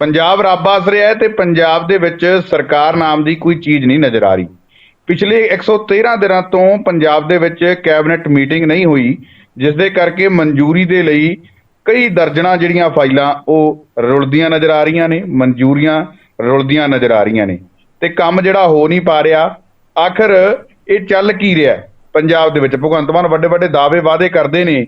ਪੰਜਾਬ ਰੱਬ ਆਸ ਰਿਹਾ ਹੈ ਤੇ ਪੰਜਾਬ ਦੇ ਵਿੱਚ ਸਰਕਾਰ ਨਾਮ ਦੀ ਕੋਈ ਚੀਜ਼ ਨਹੀਂ ਨਜ਼ਰ ਆ ਰਹੀ। ਪਿਛਲੇ 113 ਦਿਨਾਂ ਤੋਂ ਪੰਜਾਬ ਦੇ ਵਿੱਚ ਕੈਬਨਿਟ ਮੀਟਿੰਗ ਨਹੀਂ ਹੋਈ ਜਿਸ ਦੇ ਕਰਕੇ ਮਨਜ਼ੂਰੀ ਦੇ ਲਈ ਕਈ ਦਰਜਨਾਂ ਜਿਹੜੀਆਂ ਫਾਈਲਾਂ ਉਹ ਰੁਲਦੀਆਂ ਨਜ਼ਰ ਆ ਰਹੀਆਂ ਨੇ, ਮਨਜ਼ੂਰੀਆਂ ਰੁਲਦੀਆਂ ਨਜ਼ਰ ਆ ਰਹੀਆਂ ਨੇ। ਤੇ ਕੰਮ ਜਿਹੜਾ ਹੋ ਨਹੀਂ ਪਾ ਰਿਹਾ, ਆਖਰ ਇਹ ਚੱਲ ਕੀ ਰਿਹਾ ਪੰਜਾਬ ਦੇ ਵਿੱਚ ਭਗਵੰਤ ਮਾਨ ਵੱਡੇ ਵੱਡੇ ਦਾਅਵੇ ਵਾਅਦੇ ਕਰਦੇ ਨੇ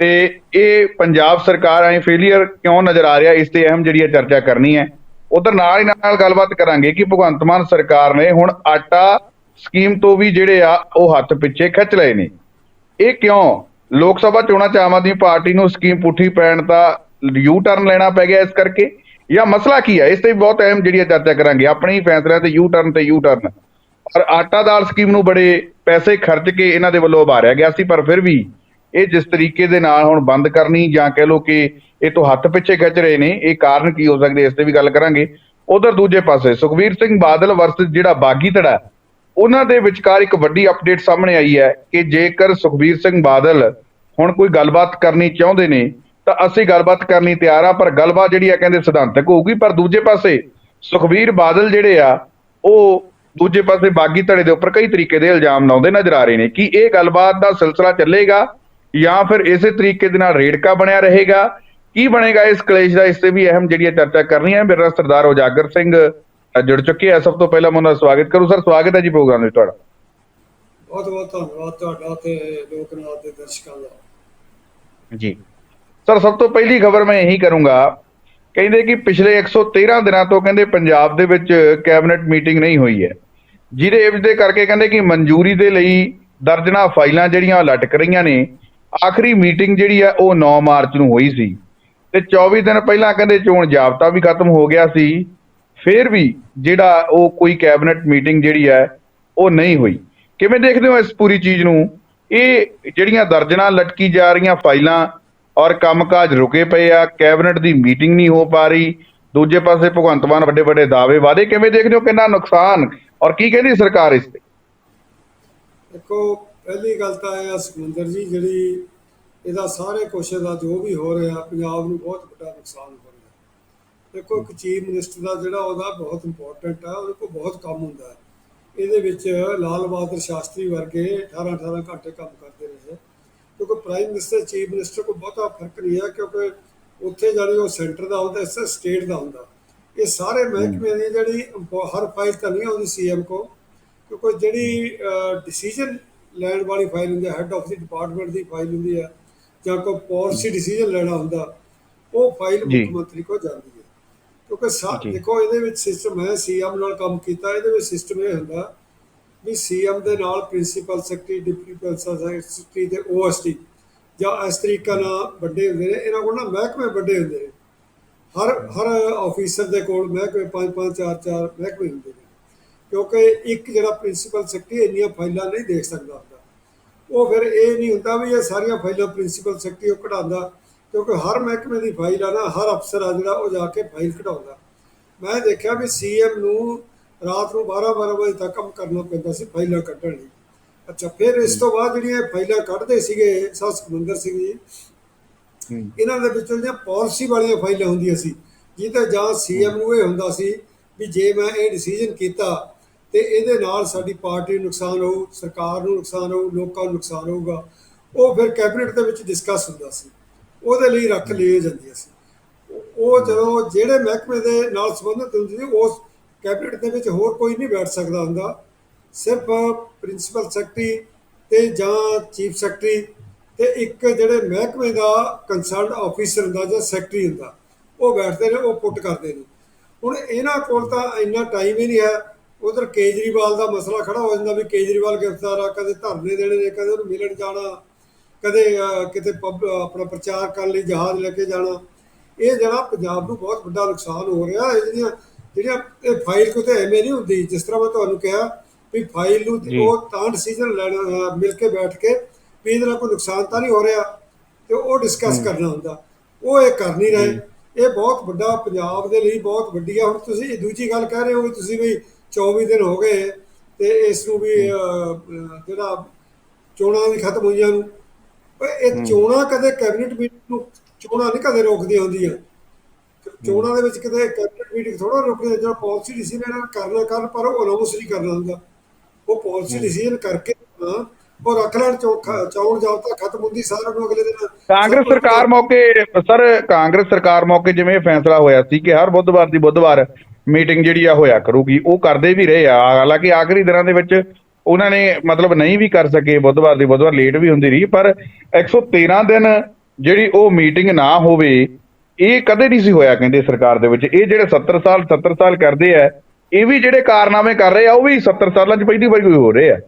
ਤੇ ਇਹ ਪੰਜਾਬ ਸਰਕਾਰ ਐ ਫੇਲਿਅਰ ਕਿਉਂ ਨਜ਼ਰ ਆ ਰਿਹਾ, ਇਸ ਤੇ ਅਹਿਮ ਜਿਹੜੀ ਹੈ ਚਰਚਾ ਕਰਨੀ ਹੈ। ਉਧਰ ਨਾਲ ਹੀ ਨਾਲ ਗੱਲਬਾਤ ਕਰਾਂਗੇ ਕਿ ਭਗਵੰਤ ਮਾਨ ਸਰਕਾਰ ਨੇ ਹੁਣ ਆਟਾ ਸਕੀਮ ਤੋਂ ਵੀ ਜਿਹੜੇ ਆ, ਉਹ ਹੱਥ ਪਿੱਛੇ ਖਿੱਚ ਲਏ ਨੇ। ਇਹ ਕਿਉਂ? ਲੋਕ ਸਭਾ ਚੋਣਾਂ ਚ ਆਮ ਆਦਮੀ ਪਾਰਟੀ ਨੂੰ ਸਕੀਮ ਪੁੱਠੀ ਪੈਣ ਦਾ ਯੂ ਟਰਨ ਲੈਣਾ ਪੈ ਗਿਆ ਇਸ ਕਰਕੇ? ਜਾਂ ਮਸਲਾ ਕੀ ਹੈ ਇਸ ਤੇ ਵੀ ਬਹੁਤ ਅਹਿਮ ਜਿਹੜੀ ਹੈ ਚਰਚਾ ਕਰਾਂਗੇ। ਆਪਣੇ ਹੀ ਫੈਸਲਿਆਂ ਤੇ ਯੂ ਟਰਨ ਤੇ ਯੂ ਟਰਨ ਔਰ ਆਟਾ ਦਾਲ ਸਕੀਮ ਨੂੰ ਬੜੇ ਪੈਸੇ ਖਰਚ ਕੇ ਇਹਨਾਂ ਦੇ ਵੱਲੋਂ ਉਭਾਰਿਆ ਗਿਆ ਸੀ, ਪਰ ਫਿਰ ਵੀ ਇਹ ਜਿਸ ਤਰੀਕੇ ਦੇ ਨਾਲ ਹੁਣ ਬੰਦ ਕਰਨੀ ਜਾਂ ਕਹਿ ਲੋ ਕਿ ਇਹ ਤੋਂ ਹੱਥ ਪਿੱਛੇ ਖਿੱਚ ਰਹੇ ਨੇ, ਇਹ ਕਾਰਨ ਕੀ ਹੋ ਸਕਦੇ, ਇਸ ਤੇ ਵੀ ਗੱਲ ਕਰਾਂਗੇ। ਉਧਰ ਦੂਜੇ ਪਾਸੇ ਸੁਖਵੀਰ ਸਿੰਘ ਬਾਦਲ ਵਰਸ ਜਿਹੜਾ ਬਾਗੀ ਧੜਾ ਉਹਨਾਂ ਦੇ ਵਿਚਕਾਰ ਇੱਕ ਵੱਡੀ ਅਪਡੇਟ ਸਾਹਮਣੇ ਆਈ ਹੈ ਕਿ ਜੇਕਰ ਸੁਖਬੀਰ ਸਿੰਘ ਬਾਦਲ ਹੁਣ ਕੋਈ ਗੱਲਬਾਤ ਕਰਨੀ ਚਾਹੁੰਦੇ ਨੇ, ਤਾਂ ਅਸੀਂ ਗੱਲਬਾਤ ਕਰਨੀ ਤਿਆਰ ਆ, ਪਰ ਗੱਲਬਾਤ ਜਿਹੜੀ ਆ ਕਹਿੰਦੇ ਸਿਧਾਂਤਕ ਹੋਊਗੀ। ਪਰ ਦੂਜੇ ਪਾਸੇ ਸੁਖਬੀਰ ਬਾਦਲ ਜਿਹੜੇ ਆ, ਉਹ ਦੂਜੇ ਪਾਸੇ ਬਾਗੀ ਧੜੇ ਦੇ ਉੱਪਰ ਕਈ ਤਰੀਕੇ ਦੇ ਇਲਜ਼ਾਮ ਲਾਉਂਦੇ ਨਜ਼ਰ ਆ ਰਹੇ ਨੇ ਕਿ ਇਹ ਗੱਲਬਾਤ ਦਾ ਸਿਲਸਿਲਾ ਚੱਲੇਗਾ ਜਾਂ ਫਿਰ ਇਸੇ ਤਰੀਕੇ ਦੇ ਨਾਲ ਰੇੜਕਾ ਬਣਿਆ ਰਹੇਗਾ? ਕੀ ਬਣੇਗਾ ਇਸ ਕਲੇਸ਼ ਦਾ? ਇਸ ਤੇ ਵੀ ਅਹਿਮ ਜਿਹੜੀ ਚਰਚਾ ਕਰਨੀ ਹੈ। ਮੇਰਾ ਸਰਦਾਰ ਉਜਾਗਰ ਸਿੰਘ ਜੁੜ ਚੁੱਕੇ ਆ ਸਭ ਤੋਂ ਪਹਿਲਾਂ ਮੈਂ ਉਹਨਾਂ ਦਾ ਸਵਾਗਤ ਕਰੂ। ਸਰ ਸਵਾਗਤ ਹੈ ਜੀ ਪ੍ਰੋਗਰਾਮ ਵਿੱਚ ਤੁਹਾਡਾ। ਬਹੁਤ ਬਹੁਤ ਧੰਨਵਾਦ ਤੁਹਾਡਾ ਤੇ ਲੋਕਨਾਥ ਦੇ ਦਰਸ਼ਕਾਂ ਦਾ। ਜੀ। ਸਰ ਸਭ ਤੋਂ ਪਹਿਲੀ ਖਬਰ ਮੈਂ ਇਹੀ ਕਰੂੰਗਾ। ਕਹਿੰਦੇ ਕਿ ਪਿਛਲੇ 113 ਦਿਨਾਂ ਤੋਂ ਕਹਿੰਦੇ ਪੰਜਾਬ ਦੇ ਵਿੱਚ ਕੈਬਨਿਟ ਮੀਟਿੰਗ ਨਹੀਂ ਹੋਈ ਹੈ। ਜਿਹਦੇ ਦੇ ਕਰਕੇ ਕਹਿੰਦੇ ਕਿ ਮਨਜ਼ੂਰੀ ਦੇ ਲਈ ਦਰਜਨਾ ਫਾਈਲਾਂ ਜਿਹੜੀਆਂ ਲਟਕ ਰਹੀਆਂ ਨੇ। ਆਖਰੀ ਮੀਟਿੰਗ ਜਿਹੜੀ ਆ, ਉਹ 9 ਮਾਰਚ ਨੂੰ ਹੋਈ ਸੀ। ਤੇ 24 ਦਿਨ ਪਹਿਲਾਂ ਕਹਿੰਦੇ ਚੋਣ ਜਾਬਤਾ ਵੀ ਖਤਮ ਹੋ ਗਿਆ ਸੀ। ਫਿਰ ਵੀ ਜਿਹੜਾ ਉਹ ਕੋਈ ਕੈਬਨਿਟ ਮੀਟਿੰਗ ਜਿਹੜੀ ਹੈ ਉਹ ਨਹੀਂ ਹੋਈ। ਕਿਵੇਂ ਦੇਖਦੇ ਹੋ ਇਸ ਪੂਰੀ ਚੀਜ਼ ਨੂੰ? ਇਹ ਜਿਹੜੀਆਂ ਦਰਜਨਾਂ ਲਟਕੀ ਜਾ ਰਹੀਆਂ ਫਾਈਲਾਂ ਔਰ ਕੰਮਕਾਜ ਰੁਕੇ ਪਏ ਆ, ਕੈਬਨਿਟ ਦੀ ਮੀਟਿੰਗ ਨਹੀਂ ਹੋ ਪਾ ਰਹੀ। ਦੂਜੇ ਪਾਸੇ ਭਗਵੰਤ ਮਾਨ ਵੱਡੇ ਵੱਡੇ ਦਾਅਵੇ ਵਾਅਦੇ ਕਿਵੇਂ ਦੇਖਦੇ ਹੋ? ਕਿੰਨਾ ਨੁਕਸਾਨ ਔਰ ਕੀ ਕਹਿੰਦੀ ਸਰਕਾਰ ਇਸ ਤੇ? ਦੇਖੋ, ਪਹਿਲੀ ਗੱਲ ਤਾਂ ਇਹ ਆ ਸਮੁੰਦਰ ਜੀ, ਜਿਹੜੀ ਇਹਦਾ ਸਾਰੇ ਕੁਛ ਦਾ ਜੋ ਵੀ ਹੋ ਰਿਹਾ, ਪੰਜਾਬ ਨੂੰ ਬਹੁਤ ਵੱਡਾ ਨੁਕਸਾਨ ਹੋ ਰਿਹਾ। ਦੇਖੋ, ਇੱਕ ਚੀਫ ਮਿਨਿਸਟਰ ਦਾ ਜਿਹੜਾ ਉਹਦਾ ਬਹੁਤ ਇੰਪੋਰਟੈਂਟ ਆ, ਉਹਦੇ ਕੋਲ ਬਹੁਤ ਕੰਮ ਹੁੰਦਾ ਹੈ। ਇਹਦੇ ਵਿੱਚ ਲਾਲ ਬਹਾਦਰ ਸ਼ਾਸਤਰੀ ਵਰਗੇ 18 18 ਘੰਟੇ ਕੰਮ ਕਰਦੇ ਰਹੇ ਕਿਉਂਕਿ ਪ੍ਰਾਈਮ ਮਿਨਿਸਟਰ ਚੀਫ ਮਿਨਿਸਟਰ ਕੋਲ ਬਹੁਤਾ ਫ਼ਰਕ ਨਹੀਂ ਹੈ, ਕਿਉਂਕਿ ਉੱਥੇ ਜਾਣੀ ਉਹ ਸੈਂਟਰ ਦਾ ਹੁੰਦਾ, ਇਸ ਸਟੇਟ ਦਾ ਹੁੰਦਾ। ਇਹ ਸਾਰੇ ਮਹਿਕਮੇ ਦੀ ਜਿਹੜੀ ਇੰਪੋ- ਹਰ ਫਾਈਲ ਤਾਂ ਨਹੀਂ ਆਉਂਦੀ ਸੀਐਮ ਕੋ ਕਿਉਂਕਿ ਜਿਹੜੀ ਡਿਸੀਜਨ ਲੈਣ ਵਾਲੀ ਫਾਈਲ ਹੁੰਦੀ ਹੈ ਹੈੱਡ ਆਫ ਦੀ ਡਿਪਾਰਟਮੈਂਟ ਦੀ ਫਾਈਲ ਹੁੰਦੀ ਹੈ ਜਾਂ ਕੋਈ ਪਾਲਿਸੀ ਡਿਸੀਜਨ ਲੈਣਾ ਹੁੰਦਾ ਉਹ ਫਾਈਲ। ਮੁੱਖ ਮੰਤਰੀ ਕੋ ਜਾਂਦੀ ਹੈ। ਕਿਉਂਕਿ ਸਾ- ਜੀ। ਦੇਖੋ ਇਹਦੇ ਵਿੱਚ ਸਿਸਟਮ ਹੈ ਸੀਐਮ ਨਾਲ ਕੰਮ ਕੀਤਾ ਇਹਦੇ ਵਿੱਚ ਸਿਸਟਮ ਇਹ ਹੁੰਦਾ ਵੀ ਸੀਐਮ ਦੇ ਨਾਲ principal secretary deputy principal secretary ਤੇ ਓਐਸਟੀ ਜਾਂ ਇਸ ਤਰੀਕਾ ਨਾਲ ਵੱਡੇ ਹੁੰਦੇ ਨੇ। ਇਹਨਾਂ ਕੋਲ ਨਾ ਮਹਿਕਮੇ ਵੱਡੇ ਹੁੰਦੇ ਨੇ। ਹਰ ਹਰ ਆਫੀਸਰ ਦੇ ਕੋਲ ਮਹਿਕਮੇ ਪੰਜ ਪੰਜ ਚਾਰ ਚਾਰ ਮਹਿਕਮੇ ਹੁੰਦੇ ਨੇ। ਕਿਉਂਕਿ ਇੱਕ ਜਿਹੜਾ ਪ੍ਰਿੰਸੀਪਲ ਸੈਕਟਰੀ ਇੰਨੀਆਂ ਫਾਈਲਾਂ ਨਹੀਂ ਦੇਖ ਸਕਦਾ ਉਹ ਫਿਰ ਇਹ ਨਹੀਂ ਹੁੰਦਾ ਵੀ ਇਹ ਸਾਰੀਆਂ ਫਾਈਲਾਂ ਪ੍ਰਿੰਸੀਪਲ ਸੈਕਟਰੀ ਉਹ ਕਢਾਉਂਦਾ ਕਿਉਂਕਿ ਹਰ ਮਹਿਕਮੇ ਦੀ ਫਾਈਲ ਆ ਨਾ ਹਰ ਅਫਸਰ ਆ ਜਿਹੜਾ ਉਹ ਜਾ ਕੇ ਫਾਈਲ ਕਢਾਉਂਦਾ। ਮੈਂ ਦੇਖਿਆ ਵੀ ਸੀਐਮ ਨੂੰ ਰਾਤ ਨੂੰ 12 12 ਵਜੇ ਤੱਕ ਕੰਮ ਕਰਨਾ ਪੈਂਦਾ ਸੀ ਫਾਈਲਾਂ ਕੱਢਣ ਲਈ। ਅੱਛਾ ਫਿਰ ਇਸ ਤੋਂ ਬਾਅਦ ਜਿਹੜੀਆਂ ਇਹ ਫਾਈਲਾਂ ਕੱਢਦੇ ਸੀਗੇ ਸਰ ਸੁਖਮੰਦਰ ਸਿੰਘ ਜੀ ਇਹਨਾਂ ਦੇ ਵਿੱਚੋਂ ਜਿਹੜੀਆਂ ਪਾਲਿਸੀ ਵਾਲੀਆਂ ਫਾਈਲਾਂ ਹੁੰਦੀਆਂ ਸੀ ਜਿਹਦੇ ਜਾਂ ਸੀਐਮ ਨੂੰ ਇਹ ਹੁੰਦਾ ਸੀ ਵੀ ਜੇ ਮੈਂ ਇਹ ਡਿਸੀਜਨ ਕੀਤਾ ਤੇ ਇਹਦੇ ਨਾਲ ਸਾਡੀ ਪਾਰਟੀ ਨੂੰ ਨੁਕਸਾਨ ਹੋਊ, ਸਰਕਾਰ ਨੂੰ ਨੁਕਸਾਨ ਹੋਊ, ਲੋਕਾਂ ਨੂੰ ਨੁਕਸਾਨ ਹੋਊਗਾ। ਉਹ ਫਿਰ ਕੈਬਨਿਟ ਦੇ ਵਿੱਚ ਡਿਸਕਸ ਹੁੰਦਾ ਸੀ। ਉਹਦੇ ਲਈ ਰੱਖ ਲਈਆਂ ਜਾਂਦੀਆਂ ਸੀ। ਉਹ ਜਦੋਂ ਜਿਹੜੇ ਮਹਿਕਮੇ ਦੇ ਨਾਲ ਸੰਬੰਧਿਤ ਹੁੰਦੀ ਸੀ, ਉਸ ਕੈਬਨਿਟ ਦੇ ਵਿੱਚ ਹੋਰ ਕੋਈ ਨਹੀਂ ਬੈਠ ਸਕਦਾ ਹੁੰਦਾ। ਸਿਰਫ ਪ੍ਰਿੰਸੀਪਲ ਸੈਕਟਰੀ ਤੇ ਜਾਂ ਚੀਫ ਸੈਕਟਰੀ ਤੇ ਇੱਕ ਜਿਹੜੇ ਮਹਿਕਮੇ ਦਾ ਕੰਸਰਨਡ ਆਫੀਸਰ ਹੁੰਦਾ ਜਾਂ ਸੈਕਟਰੀ ਹੁੰਦਾ, ਉਹ ਬੈਠਦੇ ਨੇ, ਉਹ ਪੁੱਟ ਕਰਦੇ ਨੇ। ਹੁਣ ਇਹਨਾਂ ਕੋਲ ਤਾਂ ਇੰਨਾ ਟਾਈਮ ਹੀ ਨਹੀਂ ਹੈ। ਉਧਰ ਕੇਜਰੀਵਾਲ ਦਾ ਮਸਲਾ ਖੜਾ ਹੋ ਜਾਂਦਾ ਵੀ ਕੇਜਰੀਵਾਲ ਗ੍ਰਿਫਤਾਰ ਆ ਕਦੇ ਧਰਨੇ ਦੇਣੇ ਨੇ ਕਦੇ ਉਹਨੂੰ ਮਿਲਣ ਜਾਣਾ ਕਦੇ ਕਿਤੇ ਆਪਣਾ ਪ੍ਰਚਾਰ ਕਰਨ ਲਈ ਜਹਾਜ਼ ਲੈ ਕੇ ਜਾਣਾ। ਇਹ ਜਿਹੜਾ ਪੰਜਾਬ ਨੂੰ ਬਹੁਤ ਵੱਡਾ ਨੁਕਸਾਨ ਹੋ ਰਿਹਾ ਇਹ ਜਿਹੜੀਆਂ ਜਿਹੜੀਆਂ ਇਹ ਫਾਈਲ ਕਿਤੇ ਐਵੇਂ ਨਹੀਂ ਹੁੰਦੀ ਜਿਸ ਤਰ੍ਹਾਂ ਮੈਂ ਤੁਹਾਨੂੰ ਕਿਹਾ ਵੀ ਫਾਈਲ ਨੂੰ। ਉਹ ਤਾਂ ਡਿਸੀਜਨ ਲੈਣਾ ਮਿਲ ਕੇ ਬੈਠ ਕੇ ਵੀ ਇਹਦੇ ਨਾਲ ਕੋਈ ਨੁਕਸਾਨ ਤਾਂ ਨਹੀਂ ਹੋ ਰਿਹਾ ਤੇ ਉਹ ਡਿਸਕਸ ਕਰਨਾ ਹੁੰਦਾ। ਉਹ ਇਹ ਕਰ ਨਹੀਂ ਰਹੇ। ਇਹ ਬਹੁਤ ਵੱਡਾ ਪੰਜਾਬ ਦੇ ਲਈ ਬਹੁਤ ਵੱਡੀ ਆ। ਹੁਣ ਤੁਸੀਂ ਇਹ ਦੂਜੀ ਗੱਲ ਕਹਿ ਰਹੇ ਹੋ ਵੀ ਤੁਸੀਂ ਵੀ 24 ਦਿਨ ਹੋ ਗਏ ਤੇ ਇਸ ਨੂੰ ਵੀ ਜਿਹੜਾ ਚੋਣਾਂ ਵੀ ਖਤਮ ਹੋਈਆਂ ਨੂੰ ਇਹ ਚੋਣਾਂ ਕਦੇ ਕੈਬਨਿਟ ਮੀਟਿੰਗ ਨੂੰ ਚੋਣਾਂ ਨਹੀਂ ਕਦੇ ਰੋਕਦੀਆਂ ਹੁੰਦੀਆਂ। ਚੋਣਾਂ ਦੇ ਵਿੱਚ ਕਿਤੇ ਕੈਬਨਿਟ ਮੀਟਿੰਗ ਥੋੜਾ ਰੁਕਦੇ ਜਦੋਂ ਪਾਲਿਸੀ ਡਿਸੀਜਨ ਕਰਨਾ ਕਰਨ ਪਰ ਉਹ ਅਨਾਉਂਸ ਨਹੀਂ ਕਰਨਾ ਹੁੰਦਾ। ਉਹ ਪਾਲਿਸੀ ਡਿਸੀਜਨ ਕਰਕੇ ਉਹ ਰੱਖ ਲੈਣ ਚੌਣ ਜਾਬਤਾ ਖਤਮ ਹੁੰਦੀ ਸਾਰਿਆਂ ਨੂੰ ਅਗਲੇ ਦਿਨ। ਕਾਂਗਰਸ ਸਰਕਾਰ ਮੌਕੇ ਸਰ ਕਾਂਗਰਸ ਸਰਕਾਰ ਮੌਕੇ ਜਿਵੇਂ ਇਹ ਫੈਸਲਾ ਹੋਇਆ ਸੀ ਕਿ ਹਰ ਬੁੱਧਵਾਰ ਦੀ ਬੁੱਧਵਾਰ ਮੀਟਿੰਗ ਜਿਹੜੀ ਆ ਹੋਇਆ ਕਰੂਗੀ, ਉਹ ਕਰਦੇ ਵੀ ਰਹੇ ਆ। ਹਾਲਾਂਕਿ ਆਖਰੀ ਦਿਨਾਂ ਦੇ ਵਿੱਚ ਉਹਨਾਂ ਨੇ ਮਤਲਬ ਨਹੀਂ ਵੀ ਕਰ ਸਕੇ, ਬੁੱਧਵਾਰ ਦੀ ਬੁੱਧਵਾਰ ਲੇਟ ਵੀ ਹੁੰਦੀ ਰਹੀ, ਪਰ 113 ਦਿਨ ਜਿਹੜੀ ਉਹ ਮੀਟਿੰਗ ਨਾ ਹੋਵੇ, ਇਹ ਕਦੇ ਨਹੀਂ ਸੀ ਹੋਇਆ, ਕਹਿੰਦੇ ਸਰਕਾਰ ਦੇ ਵਿੱਚ। ਇਹ ਜਿਹੜੇ 70 ਸਾਲ 70 ਸਾਲ ਕਰਦੇ ਆ, ਇਹ ਵੀ ਜਿਹੜੇ ਕਾਰਨਾਮੇ ਕਰ ਰਹੇ ਆ, ਉਹ ਵੀ 70 ਸਾਲਾਂ 'ਚ ਪਹਿਲੀ ਵਾਰੀ ਹੋ ਰਹੇ ਆ।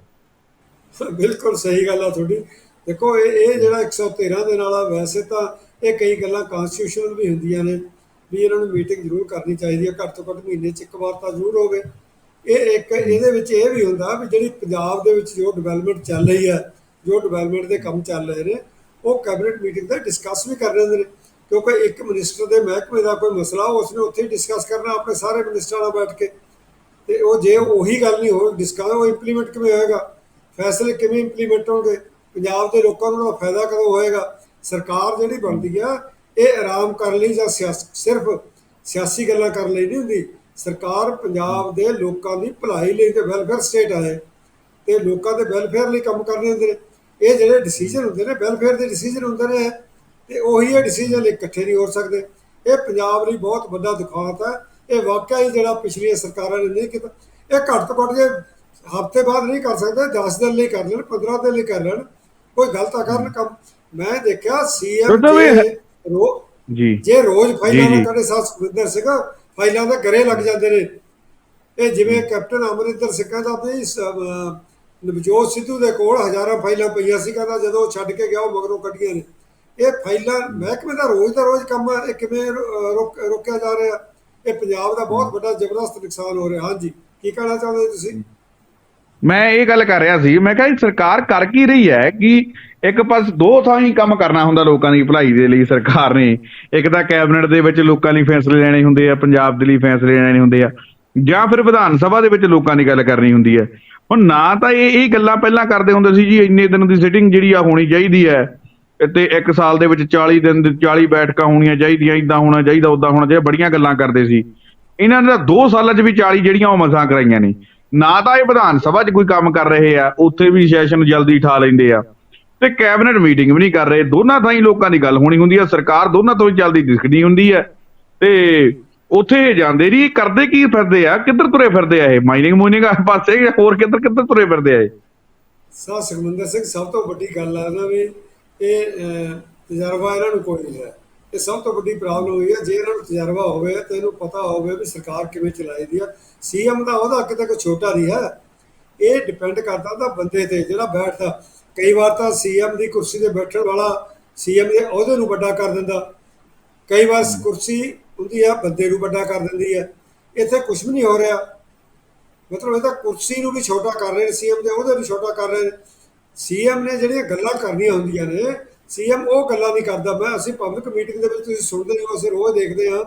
ਬਿਲਕੁਲ ਸਹੀ ਗੱਲ ਆ ਤੁਹਾਡੀ। ਦੇਖੋ, ਇਹ ਇਹ ਜਿਹੜਾ 113 ਦੇ ਨਾਲ ਆ ਵੈਸੇ ਤਾਂ ਇਹ ਕਈ ਗੱਲਾਂ ਕਨਸਟੀਟਿਊਸ਼ਨਲ ਵੀ ਹੁੰਦੀਆਂ ਨੇ। ਵੀ ਇਹਨਾਂ ਨੂੰ ਮੀਟਿੰਗ ਜ਼ਰੂਰ ਕਰਨੀ ਚਾਹੀਦੀ ਹੈ, ਘੱਟ ਤੋਂ ਘੱਟ ਮਹੀਨੇ 'ਚ ਇੱਕ ਵਾਰ ਤਾਂ ਜ਼ਰੂਰ ਹੋਵੇ। ਇਹ ਇੱਕ ਇਹਦੇ ਵਿੱਚ ਇਹ ਵੀ ਹੁੰਦਾ ਵੀ ਜਿਹੜੀ ਪੰਜਾਬ ਦੇ ਵਿੱਚ ਜੋ ਡਿਵੈਲਪਮੈਂਟ ਚੱਲ ਰਹੀ ਹੈ, ਜੋ ਡਿਵੈਲਪਮੈਂਟ ਦੇ ਕੰਮ ਚੱਲ ਰਹੇ ਨੇ, ਉਹ ਕੈਬਨਿਟ ਮੀਟਿੰਗ ਦਾ ਡਿਸਕਸ ਵੀ ਕਰ ਰਹੇ ਨੇ। ਕਿਉਂਕਿ ਇੱਕ ਮਿਨਿਸਟਰ ਦੇ ਮਹਿਕਮੇ ਦਾ ਕੋਈ ਮਸਲਾ, ਉਸਨੇ ਉੱਥੇ ਹੀ ਡਿਸਕਸ ਕਰਨਾ ਆਪਣੇ ਸਾਰੇ ਮਿਨਿਸਟਰਾਂ ਨਾਲ ਬੈਠ ਕੇ। ਤੇ ਉਹ ਜੇ ਉਹੀ ਗੱਲ ਨਹੀਂ ਹੋਵੇ ਡਿਸਕਸ ਉਹ ਇੰਪਲੀਮੈਂਟ ਕਿਵੇਂ ਹੋਏਗਾ? ਫੈਸਲੇ ਕਿਵੇਂ ਇੰਪਲੀਮੈਂਟ ਹੋਣਗੇ? ਪੰਜਾਬ ਦੇ ਲੋਕਾਂ ਨੂੰ ਉਹਦਾ ਫਾਇਦਾ ਕਦੋਂ ਹੋਏਗਾ? ਸਰਕਾਰ ਜਿਹੜੀ ਬਣਦੀ ਆ ਇਹ ਆਰਾਮ ਕਰਨ ਲਈ ਜਾਂ ਸਿਆਸ- ਸਿਰਫ ਸਿਆਸੀ ਗੱਲਾਂ ਕਰਨ ਲਈ ਨਹੀਂ ਹੁੰਦੀ। ਸਰਕਾਰ ਪੰਜਾਬ ਦੇ ਲੋਕਾਂ ਦੀ ਭਲਾਈ ਲਈ ਤੇ ਵੈਲਫੇਅਰ ਸਟੇਟ ਆਏ ਤੇ ਲੋਕਾਂ ਦੇ ਵੈਲਫੇਅਰ ਲਈ ਕੰਮ ਕਰਨੇ ਹੁੰਦੇ ਨੇ। ਇਹ ਜਿਹੜੇ ਡਿਸੀਜਨ ਹੁੰਦੇ ਨੇ ਵੈਲਫੇਅਰ ਦੇ ਡਿਸੀਜਨ ਹੁੰਦੇ ਨੇ ਤੇ ਉਹੀ ਇਹ ਡਿਸੀਜਨ ਇਕੱਠੇ ਨਹੀਂ ਹੋ ਸਕਦੇ। ਇਹ ਪੰਜਾਬ ਲਈ ਬਹੁਤ ਵੱਡਾ ਦੁਖਾਂਤ ਹੈ ਇਹ ਵਾਕਿਆ ਹੀ ਜਿਹੜਾ ਪਿਛਲੀਆਂ ਸਰਕਾਰਾਂ ਨੇ ਨਹੀਂ ਕੀਤਾ। ਇਹ ਘੱਟ ਤੋਂ ਘੱਟ ਜੇ ਹਫ਼ਤੇ ਬਾਅਦ ਨਹੀਂ ਕਰ ਸਕਦੇ 10 ਦਿਨ ਲਈ ਕਰ ਲੈਣ 15 ਦਿਨ ਲਈ ਕਰ ਲੈਣ। ਕੋਈ ਗਲਤ ਆ ਕਰਨ ਕੰਮ। ਮੈਂ ਦੇਖਿਆ ਸੀਐਮ ਜੀ। ਜੇ ਰੋਜ਼ ਫਾਈਲਾਂ। ਦਾ ਕਦੇ ਸਾਥ ਸੁਖਵਿੰਦਰ ਸਿੰਘ ਫਾਈਲਾਂ ਦੇ ਗਰੇ ਲੱਗ ਜਾਂਦੇ ਨੇ। ਇਹ ਜਿਵੇਂ ਕੈਪਟਨ ਅਮਰਿੰਦਰ ਸਿੰਘ ਸ- ਅਹ ਨਵਜੋਤ ਸਿੱਧੂ ਦੇ ਕੋਲ ਹਜ਼ਾਰਾਂ ਫਾਈਲਾਂ ਪਈਆਂ ਸੀ ਕਹਿੰਦਾ ਜਦੋਂ ਛੱਡ ਕੇ ਗਿਆ ਉਹ ਮਗਰੋਂ ਕੱਢੀਆਂ ਨੇ। ਇਹ ਫਾਈਲਾਂ ਮਹਿਕਮੇ ਦਾ ਰੋਜ਼ ਦਾ ਰੋਜ਼ ਕੰਮ ਹੈ ਇਹ ਕਿਵੇਂ ਰੋਕਿਆ ਜਾ ਰਿਹਾ? ਇਹ ਪੰਜਾਬ ਦਾ ਬਹੁਤ ਵੱਡਾ ਜ਼ਬਰਦਸਤ ਨੁਕਸਾਨ ਹੋ ਰਿਹਾ। ਹਾਂਜੀ ਕੀ ਕਹਿਣਾ ਚਾਹੁੰਦੇ ਤੁਸੀਂ? ਮੈਂ ਇਹ ਗੱਲ ਕਰ ਰਿਹਾ ਸੀ ਮੈਂ ਕਿਹਾ ਸਰਕਾਰ ਕਰ ਕੀ ਰਹੀ ਹੈ ਕਿ ਇੱਕ ਪਾਸ ਦੋ ਥਾਂ ਹੀ ਕੰਮ ਕਰਨਾ ਹੁੰਦਾ ਲੋਕਾਂ ਦੀ ਭਲਾਈ ਦੇ ਲਈ ਸਰਕਾਰ ਨੇ। ਇੱਕ ਤਾਂ ਕੈਬਨਿਟ ਦੇ ਵਿੱਚ ਲੋਕਾਂ ਲਈ ਫੈਸਲੇ ਲੈਣੇ ਹੁੰਦੇ ਆ, ਪੰਜਾਬ ਦੇ ਲਈ ਫੈਸਲੇ ਲੈਣੇ ਹੁੰਦੇ ਆ। ਜਾਂ ਫਿਰ ਵਿਧਾਨ ਸਭਾ ਦੇ ਵਿੱਚ ਲੋਕਾਂ ਦੀ ਗੱਲ ਕਰਨੀ ਹੁੰਦੀ ਹੈ ਹੁਣ ਨਾ ਤਾਂ ਇਹ ਇਹ ਗੱਲਾਂ ਪਹਿਲਾਂ ਕਰਦੇ ਹੁੰਦੇ ਸੀ ਜੀ, ਇੰਨੇ ਦਿਨ ਦੀ ਸਿਟਿੰਗ ਜਿਹੜੀ ਆ ਹੋਣੀ ਚਾਹੀਦੀ ਹੈ ਤੇ ਇੱਕ ਸਾਲ ਦੇ ਵਿੱਚ 40 ਦਿਨ ਦੇ 40 ਬੈਠਕਾਂ ਹੋਣੀਆਂ ਚਾਹੀਦੀਆਂ ਇਦਾਂ ਹੋਣਾ ਚਾਹੀਦਾ ਉਦਾਂ ਹੋਣਾ ਚਾਹੀਦਾ, ਬੜੀਆਂ ਗੱਲਾਂ ਕਰਦੇ ਸੀ। ਇਹਨਾਂ ਨੇ ਤਾਂ 2 ਸਾਲਾਂ 'ਚ ਵੀ 40 ਜਿਹੜੀਆਂ ਉਹ ਮਸਾਂ ਕਰਾਈਆਂ ਨੇ। ਨਾ ਤਾਂ ਇਹ ਵਿਧਾਨ ਸਭਾ 'ਚ ਕੋਈ ਕੰਮ ਕਰ ਰਹੇ ਆ, ਉੱਥੇ ਵੀ ਸੈਸ਼ਨ ਜਲਦੀ ਠਾ ਲੈਂਦੇ ਆ। ਤੇ ਕੈਬਨਿਟ ਮੀਟਿੰਗ ਵੀ ਨਹੀਂ ਕਰ ਰਹੇ। ਦੋਨਾਂ ਥਾਂ ਲੋਕਾਂ ਦੀ ਗੱਲ ਹੋਣੀ ਹੁੰਦੀ ਆ ਸਰਕਾਰ ਦੋਨਾਂ ਤੋਂ ਚੱਲਦੀ ਦਿਖਦੀ ਹੁੰਦੀ ਹੈ। ਤੇ ਉੱਥੇ ਜਾਂਦੇ ਨਹੀਂ, ਕਰਦੇ ਕੀ ਫਿਰਦੇ ਆ? ਕਿੱਧਰ ਤੁਰੇ ਫਿਰਦੇ ਆ ਇਹ? ਮਾਈਨਿੰਗ ਮੂਨਿੰਗ ਪਾਸੇ ਹੋਰ ਕਿੱਧਰ ਕਿੱਧਰ ਤੁਰੇ ਫਿਰਦੇ ਆ ਇਹ? ਸਾ ਸੁਖਮੰਦਰ ਸਿੰਘ, ਸਭ ਤੋਂ ਵੱਡੀ ਗੱਲ ਹੈ ਨਾ ਵੀ ਇਹ ਤਜਰਬਾ ਇਹਨਾਂ ਨੂੰ ਕੋਈ ਨਹੀਂ ਹੈ। ਇਹ ਸਭ ਤੋਂ ਵੱਡੀ ਪ੍ਰੋਬਲਮ ਹੋਈ ਹੈ, ਜੇ ਇਹਨਾਂ ਨੂੰ ਤਜਰਬਾ ਹੋਵੇ ਤੇ ਇਹਨੂੰ ਪਤਾ ਹੋਵੇ ਵੀ ਸਰਕਾਰ ਕਿਵੇਂ ਚਲਾਈਦੀ ਆ। ਸੀਐਮ ਦਾ ਉਹਦਾ ਕਿਤੇ ਕੋਈ ਛੋਟਾ ਨਹੀਂ ਹੈ। ਇਹ ਡਿਪੈਂਡ ਕਰਦਾ ਤਾਂ ਬੰਦੇ ਤੇ ਜਿਹੜਾ ਬੈਠਦਾ। ਕਈ ਵਾਰ ਤਾਂ ਸੀਐਮ ਦੀ ਕੁਰਸੀ ਤੇ ਬੈਠਣ ਵਾਲਾ ਸੀਐਮ ਦੇ ਅਹੁਦੇ ਨੂੰ ਵੱਡਾ ਕਰ ਦਿੰਦਾ। ਕਈ ਵਾਰ ਕੁਰਸੀ ਹੁੰਦੀ ਆ ਬੰਦੇ ਨੂੰ ਵੱਡਾ ਕਰ ਦਿੰਦੀ ਹੈ ਇੱਥੇ ਕੁਝ ਵੀ ਨਹੀਂ ਹੋ ਰਿਹਾ। ਮਤਲਬ ਇਹ ਤਾਂ ਕੁਰਸੀ ਨੂੰ ਵੀ ਛੋਟਾ ਕਰ ਰਹੇ ਨੇ ਸੀਐਮ ਦੇ ਉਹਦੇ ਨੂੰ ਛੋਟਾ ਕਰ ਰਹੇ ਨੇ। ਸੀਐਮ ਨੇ ਜਿਹੜੀਆਂ ਗੱਲਾਂ ਕਰਨੀਆਂ ਹੁੰਦੀਆਂ ਨੇ ਸੀਐਮ ਉਹ ਗੱਲਾਂ ਨਹੀਂ ਕਰਦਾ। ਮੈਂ ਅਸੀਂ ਪਬਲਿਕ ਮੀਟਿੰਗ ਦੇ ਵਿੱਚ ਤੁਸੀਂ ਸੁਣਦੇ ਹੋ ਅਸੀਂ ਰੋਜ਼ ਦੇਖਦੇ ਹਾਂ।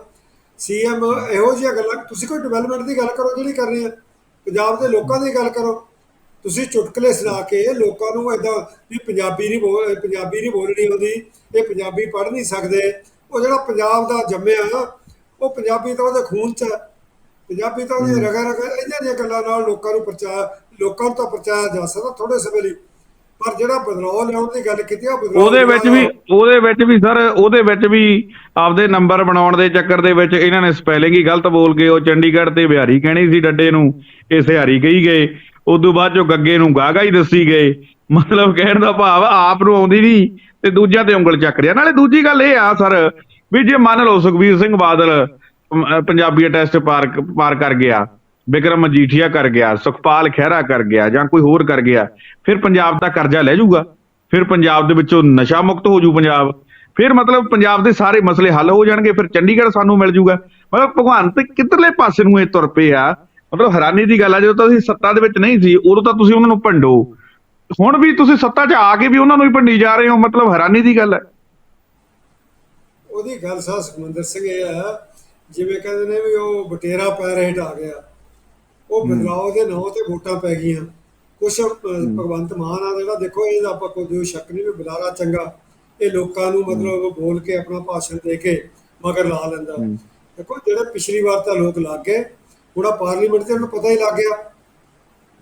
ਸੀਐਮ ਇਹੋ ਜਿਹੀਆਂ ਗੱਲਾਂ ਤੁਸੀਂ ਕੋਈ ਡਿਵੈਲਪਮੈਂਟ ਦੀ ਗੱਲ ਕਰੋ ਜਿਹੜੀ ਕਰ ਰਹੇ ਆ। ਪੰਜਾਬ ਦੇ ਲੋਕਾਂ ਦੀ ਗੱਲ ਕਰੋ। ਤੁਸੀਂ ਚੁਟਕਲੇ ਸੁਣਾ ਕੇ ਲੋਕਾਂ ਨੂੰ ਇਦਾਂ ਵੀ ਪੰਜਾਬੀ ਨਹੀਂ ਬੋਲ ਪੰਜਾਬੀ ਨਹੀਂ ਬੋਲਣੀ ਆਉਂਦੀ ਇਹ ਪੰਜਾਬੀ ਪੜ੍ਹ ਨਹੀਂ ਸਕਦੇ। ਉਹ ਜਿਹੜਾ ਪੰਜਾਬ ਦਾ ਜੰਮਿਆ ਉਹ ਪੰਜਾਬੀ ਤਾਂ ਉਹਦੇ ਖੂਨ 'ਚ ਹੈ ਪੰਜਾਬੀ ਤਾਂ ਉਹਦੀ ਰਗਾ ਰਗਾ ਇਹਨਾਂ ਦੀਆਂ ਗੱਲਾਂ ਨਾਲ ਲੋਕਾਂ ਨੂੰ ਪਰਚਾ ਲੋਕਾਂ ਨੂੰ ਤਾਂ ਪਰਚਾਇਆ ਜਾ ਸਕਦਾ ਥੋੜੇ ਸਮੇਂ ਲਈ। ਪਰ ਜਿਹੜਾ ਬਦਲਾਅ ਲਿਆਉਣ ਦੀ ਗੱਲ ਕੀਤੀ ਆ ਬਦਲਾਅ ਉਹਦੇ ਵਿੱਚ ਵੀ ਉਹਦੇ ਵਿੱਚ ਵੀ ਸਰ ਉਹਦੇ ਵਿੱਚ ਵੀ ਆਪਦੇ ਨੰਬਰ ਬਣਾਉਣ ਦੇ ਚੱਕਰ ਦੇ ਵਿੱਚ ਇਹਨਾਂ ਨੇ ਸਪੈਲਿੰਗ ਹੀ ਗਲਤ ਬੋਲ ਕੇ ਉਹ ਚੰਡੀਗੜ੍ਹ ਤੇ ਬਿਹਾਰੀ ਕਹਿਣੀ ਸੀ ਡੱਡੇ ਨੂੰ ਇਹ ਸਿਹਾਰੀ ਕਹੀ ਗਏ। ਉਦੋਂ ਬਾਅਦ ਚੋਂ ਗੱਗੇ ਨੂੰ ਗਾਗਾ ਹੀ ਦੱਸੀ ਗਏ। ਮਤਲਬ ਕਹਿਣ ਦਾ ਭਾਵ ਆਪ ਨੂੰ ਆਉਂਦੀ ਨਹੀਂ ਤੇ ਦੂਜਿਆਂ ਤੇ ਉਂਗਲ ਚੱਕ ਰਿਆ ਨਾਲੇ ਦੂਜੀ ਗੱਲ ਇਹ ਆ ਸਰ ਵੀ ਜੇ ਮੰਨ ਲਓ ਸੁਖਬੀਰ ਸਿੰਘ ਬਾਦਲ ਪੰਜਾਬੀ ਟੈਸਟ ਪਾਰ ਪਾਰ ਕਰ ਗਿਆ ਬਿਕਰਮ ਮਜੀਠੀਆ ਕਰ ਗਿਆ, ਸੁਖਪਾਲ ਖਹਿਰਾ ਕਰ ਗਿਆ ਜਾਂ ਕੋਈ ਹੋਰ ਕਰ ਗਿਆ, ਫਿਰ ਪੰਜਾਬ ਦਾ ਕਰਜ਼ਾ ਲੈ ਜਾਊਗਾ। ਫਿਰ ਪੰਜਾਬ ਦੇ ਵਿੱਚੋਂ ਨਸ਼ਾ ਮੁਕਤ ਹੋ ਜੂ ਪੰਜਾਬ। ਫਿਰ ਮਤਲਬ ਪੰਜਾਬ ਦੇ ਸਾਰੇ ਮਸਲੇ ਹੱਲ ਹੋ ਜਾਣਗੇ, ਫਿਰ ਚੰਡੀਗੜ੍ਹ ਸਾਨੂੰ ਮਿਲ ਜੂਗਾ ਮਤਲਬ ਭਗਵਾਨ ਤੇ ਕਿੱਧਰਲੇ ਪਾਸੇ ਨੂੰ ਇਹ ਤੁਰ ਪਏ ਆ? ਮਤਲਬ ਹੈਰਾਨੀ ਦੀ ਗੱਲ ਆ, ਜਦੋਂ ਤੁਸੀਂ ਸੱਤਾ ਦੇ ਵਿੱਚ ਨਹੀਂ ਸੀ, ਉਦੋਂ ਤਾਂ ਤੁਸੀਂ ਉਹਨਾਂ ਨੂੰ ਭੰਡੋ। ਹੁਣ ਵੀ ਤੁਸੀਂ ਸੱਤਾ 'ਚ ਆ ਕੇ ਵੀ ਉਹਨਾਂ ਨੂੰ ਹੀ ਭੰਡੀ ਜਾ ਰਹੇ ਹੋ, ਮਤਲਬ ਹੈਰਾਨੀ ਦੀ ਗੱਲ ਹੈ ਉਹਦੀ ਗੱਲ ਸਾਹ ਸੁਖਮੰਦਰ ਸਿੰਘ ਇਹ ਆ, ਜਿਵੇਂ ਕਹਿੰਦੇ ਨੇ ਵੀ ਉਹ ਬਟੇਰਾ ਪੈਰ ਹੇਠ ਆ ਗਿਆ। ਉਹ ਬਦਲਾਅ ਦੇ ਨਾਂ ਤੇ ਵੋਟਾਂ ਪੈ ਗਈਆਂ। ਕੁਛ ਭਗਵੰਤ ਮਾਨ ਆ ਜਿਹੜਾ ਦੇਖੋ ਇਹਦਾ ਆਪਾਂ ਕੋਈ ਸ਼ੱਕ ਨਹੀਂ ਵੀ ਬੁਲਾਰਾ ਚੰਗਾ। ਇਹ ਲੋਕਾਂ ਨੂੰ ਮਤਲਬ ਬੋਲ ਕੇ ਆਪਣਾ ਭਾਸ਼ਣ ਦੇ ਕੇ ਮਗਰ ਲਾ ਲੈਂਦਾ। ਦੇਖੋ ਜਿਹੜੇ ਪਿਛਲੀ ਵਾਰ ਤਾਂ ਲੋਕ ਲੱਗ ਗਏ ਥੋੜਾ ਪਾਰਲੀਮੈਂਟ ਤੇ ਉਹਨੂੰ ਪਤਾ ਹੀ ਲੱਗ ਗਿਆ।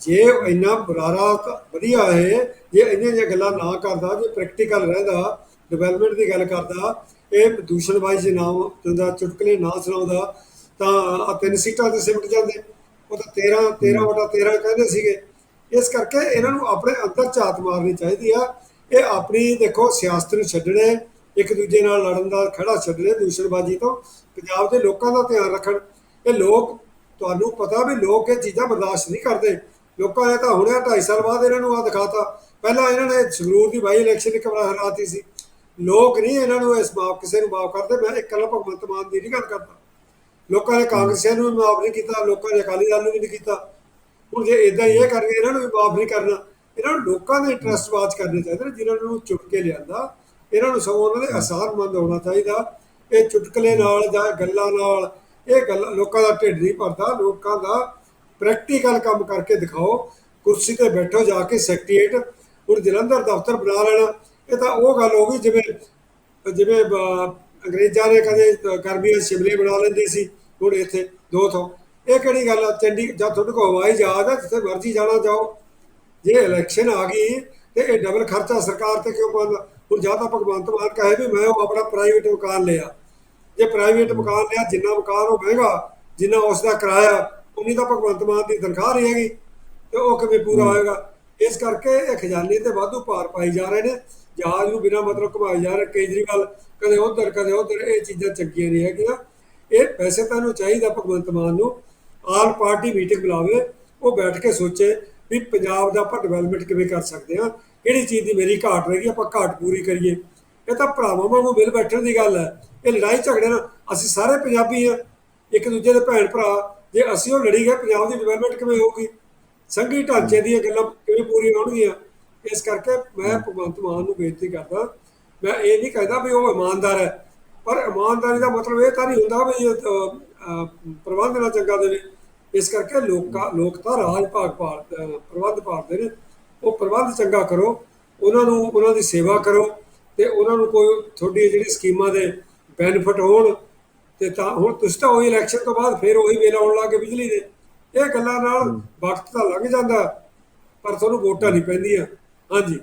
ਜੇ ਇੰਨਾ ਬੁਰਾਰਾ ਤਾਂ ਵਧੀਆ ਹੈ ਜੇ ਇੰਨੀਆਂ ਜਿਹੀਆਂ ਗੱਲਾਂ ਨਾ ਕਰਦਾ ਜੇ ਪ੍ਰੈਕਟੀਕਲ ਰਹਿੰਦਾ ਡਿਵੈਲਪਮੈਂਟ ਦੀ ਗੱਲ ਕਰਦਾ ਇਹ ਦੂਸ਼ਣਬਾਜ਼ੀ ਨਾਮ ਦਿੰਦਾ ਚੁਟਕਲੇ ਨਾ ਸੁਣਾਉਂਦਾ ਤਾਂ ਆ ਤਿੰਨ ਸੀਟਾਂ ਤੇ ਸਿਮਟ ਜਾਂਦੇ। ਉਹ ਤਾਂ 13 13 ਵਟਾ 13 ਕਹਿੰਦੇ ਸੀਗੇ। ਇਸ ਕਰਕੇ ਇਹਨਾਂ ਨੂੰ ਆਪਣੇ ਅੰਦਰ ਝਾਤ ਮਾਰਨੀ ਚਾਹੀਦੀ ਆ। ਇਹ ਆਪਣੀ, ਦੇਖੋ, ਸਿਆਸਤ ਨੂੰ ਛੱਡਣੇ, ਇੱਕ ਦੂਜੇ ਨਾਲ ਲੜਨ ਦਾ ਖੜਾ ਛੱਡਣੇ, ਦੂਸ਼ਣਬਾਜ਼ੀ ਤੋਂ ਪੰਜਾਬ ਦੇ ਲੋਕਾਂ ਦਾ ਧਿਆਨ ਰੱਖਣ। ਇਹ ਲੋਕ, ਤੁਹਾਨੂੰ ਪਤਾ ਵੀ ਲੋਕ ਇਹ ਚੀਜ਼ਾਂ ਬਰਦਾਸ਼ਤ ਨਹੀਂ ਕਰਦੇ। ਲੋਕਾਂ ਨੇ ਤਾਂ ਹੁਣੇ 2.5 ਸਾਲ ਬਾਅਦ ਇਹਨਾਂ ਨੂੰ ਆ ਦਿਖਾਤਾ। ਪਹਿਲਾਂ ਇਹਨਾਂ ਨੇ ਸੰਗਰੂਰ ਦੀ ਬਾਈ ਇਲੈਕਸ਼ਨ ਇੱਕ ਵਾਰ ਹਰਾਤੀ ਸੀ। ਲੋਕ ਨਹੀਂ ਇਹਨਾਂ ਨੂੰ ਇਸ ਮਾਫ ਕਿਸੇ ਨੂੰ ਮਾਫ ਕਰਦੇ। ਮੈਂ ਇਕੱਲਾ ਭਗਵੰਤ ਮਾਨ ਦੀ ਨਹੀਂ ਗੱਲ ਕਰਦਾ। ਲੋਕਾਂ ਨੇ ਕਾਂਗਰਸੀਆਂ ਨੂੰ ਵੀ ਮਾਫ ਨਹੀਂ ਕੀਤਾ ਲੋਕਾਂ ਨੇ ਅਕਾਲੀ ਦਲ ਨੂੰ ਵੀ ਨਹੀਂ ਕੀਤਾ। ਹੁਣ ਜੇ ਇਦਾਂ ਹੀ ਇਹ ਕਰਕੇ ਇਹਨਾਂ ਨੂੰ ਵੀ ਮਾਫ ਨਹੀਂ ਕਰਨਾ ਇਹਨਾਂ ਨੂੰ ਲੋਕਾਂ ਦੇ ਇੰਟਰਸਟ ਬਾਤ ਕਰਨੇ ਚਾਹੀਦੇ ਨੇ ਜਿਨ੍ਹਾਂ ਨੂੰ ਚੁੱਕ ਕੇ ਲਿਆਂਦਾ। ਇਹਨਾਂ ਨੂੰ ਸਗੋਂ ਉਹਨਾਂ ਦੇ ਆਸਾਨਮੰਦ ਹੋਣਾ ਚਾਹੀਦਾ। ਇਹ ਚੁਟਕਲੇ ਨਾਲ ਜਾਂ ਗੱਲਾਂ ਨਾਲ ਇਹ ਗੱਲ ਲੋਕਾਂ ਦਾ ਢਿੱਡ ਨਹੀਂ ਭਰਦਾ ਲੋਕਾਂ ਦਾ ਪ੍ਰੈਕਟੀਕਲ ਕੰਮ ਕਰਕੇ ਦਿਖਾਓ। ਕੁਰਸੀ ਤੇ ਬੈਠੋ ਜਾ ਕੇ ਸੈਕਟਰੀਏਟ ਹੁਣ ਜਲੰਧਰ ਦਫ਼ਤਰ ਬਣਾ ਲੈਣਾ। ਇਹ ਤਾਂ ਉਹ ਗੱਲ ਹੋ ਗਈ ਜਿਵੇਂ ਜਿਵੇਂ ਅੰਗਰੇਜ਼ਾਂ ਨੇ ਕਦੇ ਗਰਮੀਆਂ ਸ਼ਿਮਲੇ ਬਣਾ ਲੈਂਦੇ ਸੀ ਹੁਣ ਇੱਥੇ ਦੋ ਥਾਂ। ਇਹ ਕਿਹੜੀ ਗੱਲ ਆ? ਚੰਡੀ ਜਦ ਤੁਹਾਡੇ ਕੋਲ ਹਵਾਈ ਜਹਾਜ਼ ਆ ਜਿੱਥੇ ਮਰਜ਼ੀ ਜਾਣਾ ਜਾਓ। ਜੇ ਇਲੈਕਸ਼ਨ ਆ ਗਈ ਤੇ ਇਹ ਡਬਲ ਖਰਚਾ ਸਰਕਾਰ ਤੇ ਕਿਉਂ ਪਾਉਂਦਾ? ਹੁਣ ਜਾਂ ਤਾਂ ਭਗਵੰਤ ਮਾਨ ਕਹੇ ਵੀ ਮੈਂ ਉਹ ਆਪਣਾ ਪ੍ਰਾਈਵੇਟ ਮਕਾਨ ਲਿਆ। ਜੇ ਪ੍ਰਾਈਵੇਟ ਮਕਾਨ ਲਿਆ ਜਿੰਨਾ ਮਕਾਨ ਉਹ ਮਹਿੰਗਾ ਜਿੰਨਾ ਉਸ ਦਾ ਕਿਰਾਇਆ ਉਨੀ ਤਾਂ ਭਗਵੰਤ ਮਾਨ ਦੀ ਤਨਖਾਹ ਨਹੀਂ ਹੈਗੀ। ਤੇ ਉਹ ਕਿਵੇਂ ਪੂਰਾ ਹੋਏਗਾ? ਇਸ ਕਰਕੇ ਇਹ ਖਜ਼ਾਨੇ ਤੇ ਵਾਧੂ ਭਾਰ ਪਾਈ ਜਾ ਰਹੇ ਨੇ। ਜਹਾਜ਼ ਨੂੰ ਬਿਨਾਂ ਮਤਲਬ ਘੁਮਾਈ ਜਾ ਰਹੇ, ਕੇਜਰੀਵਾਲ ਕਦੇ ਉਧਰ ਕਦੇ ਉਧਰ, ਇਹ ਚੀਜ਼ਾਂ ਚੰਗੀਆਂ ਨਹੀਂ ਹੈਗੀਆਂ। ਇਹ ਪੈਸੇ ਤਾਂ ਇਹਨੂੰ ਚਾਹੀਦਾ ਭਗਵੰਤ ਮਾਨ ਨੂੰ, ਆਲ ਪਾਰਟੀ ਮੀਟਿੰਗ ਬੁਲਾਵੇ, ਉਹ ਬੈਠ ਕੇ ਸੋਚੇ ਵੀ ਪੰਜਾਬ ਦਾ ਆਪਾਂ ਡਿਵੈਲਪਮੈਂਟ ਕਿਵੇਂ ਕਰ ਸਕਦੇ ਹਾਂ, ਕਿਹੜੀ ਚੀਜ਼ ਦੀ ਮੇਰੀ ਘਾਟ ਰਹੀ ਆਪਾਂ ਘਾਟ ਪੂਰੀ ਕਰੀਏ। ਇਹ ਤਾਂ ਭਰਾਵਾਂ ਵਾਂਗੂ ਮਿਲ ਬੈਠਣ ਦੀ ਗੱਲ ਹੈ। ਇਹ ਲੜਾਈ ਝਗੜੇ ਨਾਲ ਅਸੀਂ ਸਾਰੇ ਪੰਜਾਬੀ ਆ ਇੱਕ ਦੂਜੇ ਦੇ ਭੈਣ ਭਰਾ, ਜੇ ਅਸੀਂ ਉਹ ਲੜੀ ਗਏ, ਪੰਜਾਬ ਦੀ ਡਿਵੈਲਪਮੈਂਟ ਕਿਵੇਂ ਹੋਊਗੀ? ਸੰਘੀ ਢਾਂਚੇ ਦੀਆਂ ਗੱਲਾਂ ਕਿਵੇਂ ਪੂਰੀਆਂ ਹੋਣਗੀਆਂ? ਇਸ ਕਰਕੇ ਮੈਂ ਭਗਵੰਤ ਮਾਨ ਨੂੰ ਬੇਨਤੀ ਕਰਦਾ ਮੈਂ ਇਹ ਨਹੀਂ ਕਹਿੰਦਾ ਵੀ ਉਹ ਇਮਾਨਦਾਰ ਹੈ ਪਰ ਇਮਾਨਦਾਰੀ ਦਾ ਮਤਲਬ ਇਹ ਤਾਂ ਨਹੀਂ ਹੁੰਦਾ ਵੀ ਪ੍ਰਬੰਧ ਨਾ ਚੰਗਾ ਦੇਵੇ। ਇਸ ਕਰਕੇ ਲੋਕਾਂ ਲੋਕ ਤਾਂ ਰਾਜ ਭਾਗ ਪਾਲ ਅਹ, ਪ੍ਰਬੰਧ ਪਾਲਦੇ ਨੇ। ਉਹ ਪ੍ਰਬੰਧ ਚੰਗਾ ਕਰੋ ਉਹਨਾਂ ਨੂੰ ਉਹਨਾਂ ਦੀ ਸੇਵਾ ਕਰੋ ਤੇ ਉਹਨਾਂ ਨੂੰ ਕੋਈ ਤੁਹਾਡੀ ਜਿਹੜੀ ਸਕੀਮਾਂ ਦੇ ਬੈਨੀਫਿਟ ਹੋਣ ਤੇ ਤਾਂ ਹੁਣ ਤੁਸੀਂ ਤਾਂ ਉਹੀ ਇਲੈਕਸ਼ਨ ਤੋਂ ਬਾਅਦ ਫਿਰ ਉਹੀ ਵੇਲਾ ਆਉਣ ਲੱਗੇ ਬਿਜਲੀ ਦੇ। ਇਹ ਗੱਲਾਂ ਨਾਲ ਵਕਤ ਤਾਂ ਲੰਘ ਜਾਂਦਾ ਪਰ ਤੁਹਾਨੂੰ ਵੋਟਾਂ ਨਹੀਂ ਪੈਂਦੀਆਂ। ਹਾਂਜੀ।